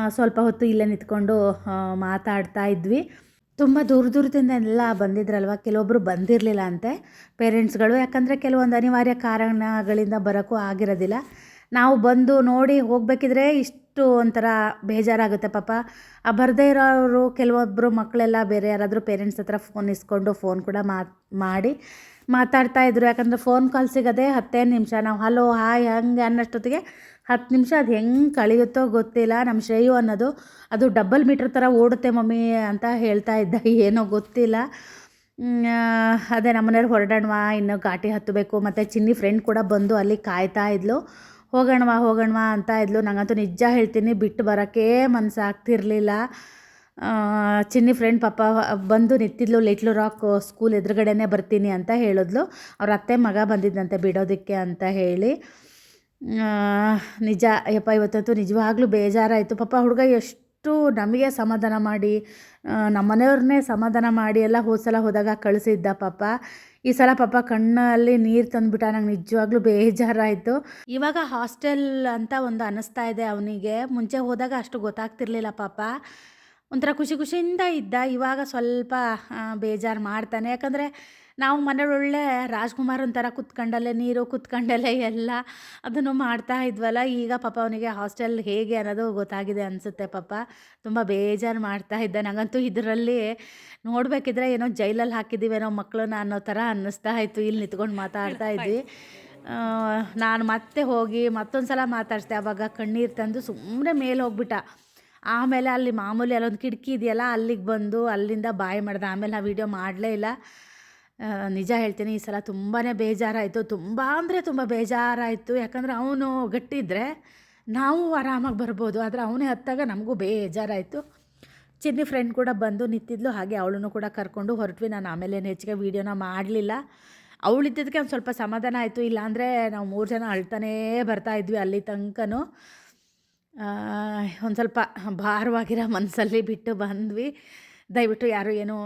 ಸ್ವಲ್ಪ ಹೊತ್ತು ಇಲ್ಲೇ ನಿಂತ್ಕೊಂಡು ಮಾತಾಡ್ತಾ ಇದ್ವಿ. ತುಂಬ ದೂರ ದೂರದಿಂದ ಎಲ್ಲ ಬಂದಿದ್ರಲ್ವ? ಕೆಲವೊಬ್ಬರು ಬಂದಿರಲಿಲ್ಲ ಅಂತೆ. ಪೇರೆಂಟ್ಸ್ಗಳು, ಯಾಕಂದರೆ ಕೆಲವೊಂದು ಅನಿವಾರ್ಯ ಕಾರಣಗಳಿಂದ ಬರೋಕ್ಕೂ ಆಗಿರೋದಿಲ್ಲ. ನಾವು ಬಂದು ನೋಡಿ ಹೋಗಬೇಕಿದ್ರೆ ಇಷ್ಟು ಒಂಥರ ಬೇಜಾರಾಗುತ್ತೆ ಪಾಪ. ಆ, ಬರದೇ ಇರೋರು ಕೆಲವೊಬ್ಬರು ಮಕ್ಕಳೆಲ್ಲ ಬೇರೆ ಯಾರಾದರೂ ಪೇರೆಂಟ್ಸ್ ಹತ್ರ ಫೋನ್ ಇಸ್ಕೊಂಡು ಫೋನ್ ಕೂಡ ಮಾಡಿ ಮಾತಾಡ್ತಾ ಇದ್ರು. ಯಾಕಂದರೆ ಫೋನ್ ಕಾಲ್ ಸಿಗೋದೇ ಹತ್ತೇ ನಿಮಿಷ. ನಾವು, ಹಲೋ, ಹಾಯ್, ಹಂಗೆ ಅನ್ನೋಷ್ಟೊತ್ತಿಗೆ ಹತ್ತು ನಿಮಿಷ ಅದು ಹೆಂಗೆ ಕಳೆಯುತ್ತೋ ಗೊತ್ತಿಲ್ಲ ನಮ್ಮ ಶ್ರೇಯು ಅನ್ನೋದು, ಅದು ಡಬ್ಬಲ್ ಮೀಟ್ರ್ ಥರ ಓಡುತ್ತೆ ಮಮ್ಮಿ ಅಂತ ಹೇಳ್ತಾ ಇದ್ದ. ಏನೋ ಗೊತ್ತಿಲ್ಲ ಅದೇ ನಮ್ಮನೇಲಿ ಹೊರಡೋಣವಾ, ಇನ್ನು ಘಾಟಿ ಹತ್ತಬೇಕು. ಮತ್ತು ಚಿನ್ನಿ ಫ್ರೆಂಡ್ ಕೂಡ ಬಂದು ಅಲ್ಲಿ ಕಾಯ್ತಾ ಇದ್ಲು. ಹೋಗೋಣವಾ ಹೋಗೋಣವಾ ಅಂತ ಇದ್ಲು. ನನಗಂತೂ ನಿಜ ಹೇಳ್ತೀನಿ, ಬಿಟ್ಟು ಬರೋಕ್ಕೇ ಮನಸ್ಸಾಗ್ತಿರ್ಲಿಲ್ಲ ಚಿನ್ನಿ ಫ್ರೆಂಡ್ ಪಾಪ ಬಂದು ನಿಂತಿದ್ಲು. ಲಿಟ್ಲು ರಾಕ್ ಸ್ಕೂಲ್ ಎದುರುಗಡೆನೇ ಬರ್ತೀನಿ ಅಂತ ಹೇಳಿದ್ಲು. ಅವ್ರ ಅತ್ತೆ ಮಗ ಬಂದಿದ್ದಂತೆ ಬಿಡೋದಕ್ಕೆ ಅಂತ ಹೇಳಿ. ನಿಜ. ಯಪ್ಪ, ಇವತ್ತಂತೂ ನಿಜವಾಗ್ಲೂ ಬೇಜಾರಾಯಿತು. ಪಾಪ ಹುಡುಗ ಎಷ್ಟು ನಮಗೆ ಸಮಾಧಾನ ಮಾಡಿ ನಮ್ಮನೆಯವ್ರನ್ನೇ ನಮ್ಮ ಮನೆಯವ್ರನ್ನೇ ಸಮಾಧಾನ ಮಾಡಿ ಎಲ್ಲ ಹೋದ ಸಲ ಹೋದಾಗ ಕಳಿಸಿದ್ದ ಪಾಪ. ಈ ಸಲ ಪಾಪ ಕಣ್ಣಲ್ಲಿ ನೀರು ತಂದುಬಿಟ್ಟ, ನಂಗೆ ನಿಜವಾಗ್ಲೂ ಬೇಜಾರಾಯಿತು. ಇವಾಗ ಹಾಸ್ಟೆಲ್ ಅಂತ ಒಂದು ಅನ್ನಿಸ್ತಾ ಇದೆ ಅವನಿಗೆ. ಮುಂಚೆ ಹೋದಾಗ ಅಷ್ಟು ಗೊತ್ತಾಗ್ತಿರ್ಲಿಲ್ಲ ಪಾಪ. ಒಂಥರ ಖುಷಿ ಖುಷಿಯಿಂದ ಇದ್ದ. ಇವಾಗ ಸ್ವಲ್ಪ ಬೇಜಾರು ಮಾಡ್ತಾನೆ. ಯಾಕಂದರೆ ನಾವು ಮನೆಯೊಳ್ಳೆ ರಾಜ್ಕುಮಾರ್ ಒಂಥರ ಕುತ್ಕೊಂಡಲ್ಲೇ ನೀರು ಕುತ್ಕೊಂಡಲ್ಲೇ ಎಲ್ಲ ಅದನ್ನು ಮಾಡ್ತಾ ಇದ್ವಲ್ಲ ಈಗ ಪಾಪ ಅವನಿಗೆ ಹಾಸ್ಟೆಲ್ ಹೇಗೆ ಅನ್ನೋದು ಗೊತ್ತಾಗಿದೆ ಅನಿಸುತ್ತೆ ಪಾಪ. ತುಂಬ ಬೇಜಾರು ಮಾಡ್ತಾ ಇದ್ದ. ನನಗಂತೂ ಇದರಲ್ಲಿ ನೋಡಬೇಕಿದ್ರೆ ಏನೋ ಜೈಲಲ್ಲಿ ಹಾಕಿದ್ದೀವೇನೋ ಮಕ್ಕಳನ್ನ ಅನ್ನೋ ಥರ ಅನ್ನಿಸ್ತಾ ಇತ್ತು. ಇಲ್ಲಿ ನಿಂತ್ಕೊಂಡು ಮಾತಾಡ್ತಾ ಇದ್ವಿ. ನಾನು ಮತ್ತೆ ಹೋಗಿ ಮತ್ತೊಂದು ಸಲ ಮಾತಾಡಿಸ್ದೆ. ಆವಾಗ ಕಣ್ಣೀರು ತಂದು ಸುಮ್ಮನೆ ಮೇಲೆ ಹೋಗ್ಬಿಟ್ಟ. ಆಮೇಲೆ ಅಲ್ಲಿ ಮಾಮೂಲಿ ಅಲ್ಲೊಂದು ಕಿಟಕಿ ಇದೆಯಲ್ಲ ಅಲ್ಲಿಗೆ ಬಂದು ಅಲ್ಲಿಂದ ಬಾಯಿ ಮಾಡ್ದೆ. ಆಮೇಲೆ ಆ ವಿಡಿಯೋ ಮಾಡಲೇ ಇಲ್ಲ. ನಿಜ ಹೇಳ್ತೀನಿ, ಈ ಸಲ ತುಂಬಾ ಬೇಜಾರಾಯಿತು. ತುಂಬ ಅಂದರೆ ತುಂಬ ಬೇಜಾರಾಯಿತು. ಯಾಕಂದರೆ ಅವನು ಗಟ್ಟಿದ್ರೆ ನಾವು ಆರಾಮಾಗಿ ಬರ್ಬೋದು. ಆದರೆ ಅವನೇ ಹತ್ತಾಗ ನಮಗೂ ಬೇಜಾರಾಯಿತು. ಚಿನ್ನಿ ಫ್ರೆಂಡ್ ಕೂಡ ಬಂದು ನಿಂತಿದ್ಲು. ಹಾಗೆ ಅವಳನ್ನು ಕೂಡ ಕರ್ಕೊಂಡು ಹೊರಟ್ವಿ. ನಾನು ಆಮೇಲೆ ಏನು ಹೆಚ್ಚಿಗೆ ವೀಡಿಯೋನ ಮಾಡಲಿಲ್ಲ. ಅವಳಿದ್ದದಕ್ಕೆ ಒಂದು ಸ್ವಲ್ಪ ಸಮಾಧಾನ ಆಯಿತು. ಇಲ್ಲಾಂದರೆ ನಾವು ಮೂರು ಜನ ಅಳ್ತಾನೇ ಬರ್ತಾ ಇದ್ವಿ ಅಲ್ಲಿ ತನಕನೂ. ಒಂದು ಸ್ವಲ್ಪ ಭಾರವಾಗಿರೋ ಮನಸ್ಸಲ್ಲಿ ಬಿಟ್ಟು ಬಂದ್ವಿ. ದಯವಿಟ್ಟು ಯಾರು ಏನೂ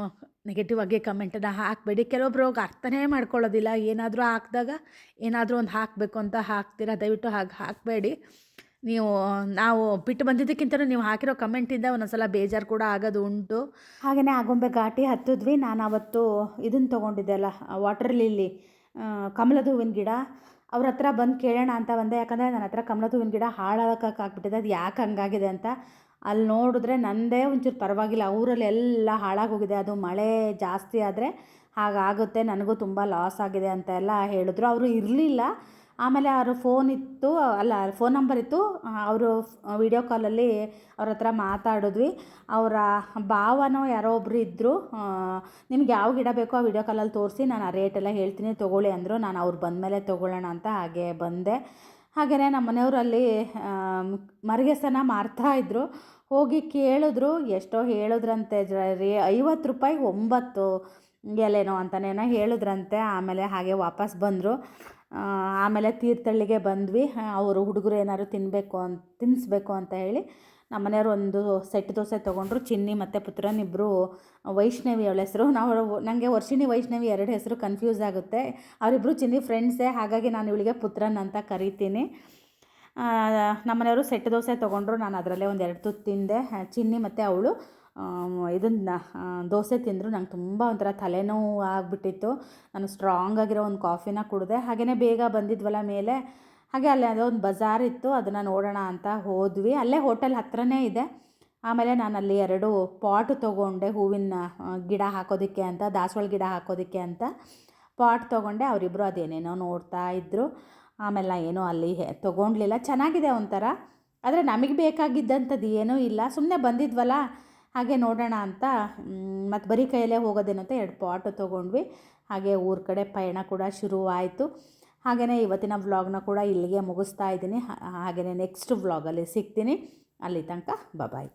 ನೆಗೆಟಿವ್ ಆಗಿ ಕಮೆಂಟನ್ನು ಹಾಕಬೇಡಿ. ಕೆಲವೊಬ್ರು ಅರ್ಥನೇ ಮಾಡ್ಕೊಳ್ಳೋದಿಲ್ಲ. ಏನಾದರೂ ಹಾಕಿದಾಗ ಏನಾದರೂ ಒಂದು ಹಾಕಬೇಕು ಅಂತ ಹಾಕ್ತೀರಾ? ದಯವಿಟ್ಟು ಹಾಗೆ ಹಾಕಬೇಡಿ. ನೀವು, ನಾವು ಬಿಟ್ಟು ಬಂದಿದ್ದಕ್ಕಿಂತ ನೀವು ಹಾಕಿರೋ ಕಮೆಂಟಿಂದ ಒಂದೊಂದ್ಸಲ ಬೇಜಾರು ಕೂಡ ಆಗೋದು ಉಂಟು. ಹಾಗೆಯೇ ಆಗೊಂಬೆ ಘಾಟಿ ಹತ್ತಿದ್ವಿ. ನಾನು ಅವತ್ತು ಇದನ್ನು ತೊಗೊಂಡಿದ್ದೆ ಅಲ್ಲ ವಾಟರ್ ಲಿಲ್ಲಿ ಕಮಲದ ಹೂವಿನ ಗಿಡ. ಅವ್ರ ಹತ್ರ ಬಂದು ಕೇಳೋಣ ಅಂತ ಬಂದೆ. ಯಾಕಂದರೆ ನನ್ನ ಹತ್ರ ಕಮಲದ ಹೂವಿನ ಗಿಡ ಹಾಳಾಗಕ್ಕಾಗ್ಬಿಟ್ಟಿದೆ ಅದು ಯಾಕೆ ಹಂಗಾಗಿದೆ ಅಂತ. ಅಲ್ಲಿ ನೋಡಿದ್ರೆ ನನ್ನದೇ ಒಂಚೂರು ಪರವಾಗಿಲ್ಲ. ಊರಲ್ಲಿ ಎಲ್ಲ ಹಾಳಾಗೋಗಿದೆ. ಅದು ಮಳೆ ಜಾಸ್ತಿ ಆದರೆ ಹಾಗಾಗುತ್ತೆ. ನನಗೂ ತುಂಬ ಲಾಸ್ ಆಗಿದೆ ಅಂತ ಎಲ್ಲ ಹೇಳಿದ್ರು. ಅವರು ಇರಲಿಲ್ಲ. ಆಮೇಲೆ ಅವರು ಫೋನ್ ಇತ್ತು, ಅಲ್ಲ ಫೋನ್ ನಂಬರ್ ಇತ್ತು. ಅವರು ವಿಡಿಯೋ ಕಾಲಲ್ಲಿ ಅವ್ರ ಹತ್ರ ಮಾತಾಡಿದ್ವಿ. ಅವರ ಭಾವನೋ ಯಾರೋ ಒಬ್ಬರು ಇದ್ದರು ನಿಮ್ಗೆ ಯಾವ ಗಿಡ ಬೇಕೋ ಆ ವಿಡಿಯೋ ಕಾಲಲ್ಲಿ ತೋರಿಸಿ, ನಾನು ಆ ರೇಟೆಲ್ಲ ಹೇಳ್ತೀನಿ, ತೊಗೊಳ್ಳಿ ಅಂದರು. ನಾನು ಅವ್ರು ಬಂದಮೇಲೆ ತೊಗೊಳ್ಳೋಣ ಅಂತ ಹಾಗೆ ಬಂದೆ. ಹಾಗೆಯೇ ನಮ್ಮ ಮನೆಯವರಲ್ಲಿ ಮರಗೆಸನ ಮಾರ್ತಾ ಇದ್ದರು ಹೋಗಿ ಕೇಳಿದ್ರು, ಎಷ್ಟೋ ಹೇಳಿದ್ರಂತೆ ರೀ, ಐವತ್ತು ರೂಪಾಯಿ ಒಂಬತ್ತು ಎಲೆನೋ ಅಂತನೇನೋ ಹೇಳಿದ್ರಂತೆ. ಆಮೇಲೆ ಹಾಗೆ ವಾಪಸ್ ಬಂದರು. ಆಮೇಲೆ ತೀರ್ಥಳ್ಳಿಗೆ ಬಂದ್ವಿ. ಅವರು ಹುಡುಗರು ಏನಾದ್ರು ತಿನ್ನಬೇಕು ಅಂತ ತಿನ್ನಿಸ್ಬೇಕು ಅಂತ ಹೇಳಿ ನಮ್ಮ ಮನೆಯವರು ಒಂದು ಸೆಟ್ ದೋಸೆ ತೊಗೊಂಡ್ರು, ಚಿನ್ನಿ ಮತ್ತು ಪುತ್ರನ್ ಇಬ್ಬರು ವೈಷ್ಣವಿ ಅವಳ ಹೆಸರು. ನಾವು ನನಗೆ ವರ್ಷಿಣಿ, ವೈಷ್ಣವಿ ಎರಡು ಹೆಸರು ಕನ್ಫ್ಯೂಸ್ ಆಗುತ್ತೆ. ಅವರಿಬ್ಬರು ಚಿನ್ನಿ ಫ್ರೆಂಡ್ಸೇ ಹಾಗಾಗಿ ನಾನು ಇವಳಿಗೆ ಪುತ್ರನ್ ಅಂತ ಕರಿತೀನಿ. ನಮ್ಮ ಮನೆಯವರು ಸೆಟ್ ದೋಸೆ ತೊಗೊಂಡ್ರು, ನಾನು ಅದರಲ್ಲೇ ಒಂದು ಎರಡು ತುತ್ತು ತಿಂದೆ. ಚಿನ್ನಿ ಮತ್ತು ಅವಳು ಇದನ್ನು ದೋಸೆ ತಿಂದರು. ನಂಗೆ ತುಂಬ ಒಂಥರ ತಲೆನೋವು ಆಗಿಬಿಟ್ಟಿತ್ತು. ನಾನು ಸ್ಟ್ರಾಂಗ್ ಆಗಿರೋ ಒಂದು ಕಾಫಿನ ಕುಡಿದೆ. ಹಾಗೆಯೇ ಬೇಗ ಬಂದಿದ್ವಲ್ಲ ಮೇಲೆ ಹಾಗೆ ಅಲ್ಲಿ ಅದೊಂದು ಬಜಾರ್ ಇತ್ತು, ಅದನ್ನು ನೋಡೋಣ ಅಂತ ಹೋದ್ವಿ. ಅಲ್ಲೇ ಹೋಟೆಲ್ ಹತ್ರನೇ ಇದೆ. ಆಮೇಲೆ ನಾನು ಅಲ್ಲಿ ಎರಡು ಪಾಟ್ ತೊಗೊಂಡೆ, ಹೂವಿನ ಗಿಡ ಹಾಕೋದಕ್ಕೆ ಅಂತ, ದಾಸವಾಳ ಗಿಡ ಹಾಕೋದಕ್ಕೆ ಅಂತ ಪಾಟ್ ತೊಗೊಂಡೆ. ಅವರಿಬ್ಬರು ಅದೇನೇನೋ ನೋಡ್ತಾ ಇದ್ದರು ಆಮೇಲೆ ಏನೂ ಅಲ್ಲಿ ತೊಗೊಂಡ್ಲಿಲ್ಲ. ಚೆನ್ನಾಗಿದೆ ಒಂಥರ. ಆದರೆ ನಮಗೆ ಬೇಕಾಗಿದ್ದಂಥದ್ದು ಏನೂ ಇಲ್ಲ. ಸುಮ್ಮನೆ ಬಂದಿದ್ವಲ್ಲ, ಹಾಗೆ ನೋಡೋಣ ಅಂತ ಮತ್ತು ಬರೀ ಕೈಯಲ್ಲೇ ಹೋಗೋದೇನಂತ ಎರಡು ಪಾಟು ತೊಗೊಂಡ್ವಿ. ಹಾಗೆ ಊರ ಕಡೆ ಪಯಣ ಕೂಡ ಶುರುವಾಯಿತು. ಹಾಗೆಯೇ ಇವತ್ತಿನ ವ್ಲಾಗ್ನ ಕೂಡ ಇಲ್ಲಿಗೆ ಮುಗಿಸ್ತಾ ಇದ್ದೀನಿ. ಹಾಗೆಯೇ ನೆಕ್ಸ್ಟ್ ವ್ಲಾಗಲ್ಲಿ ಸಿಗ್ತೀನಿ. ಅಲ್ಲಿ ತನಕ ಬಾಯ್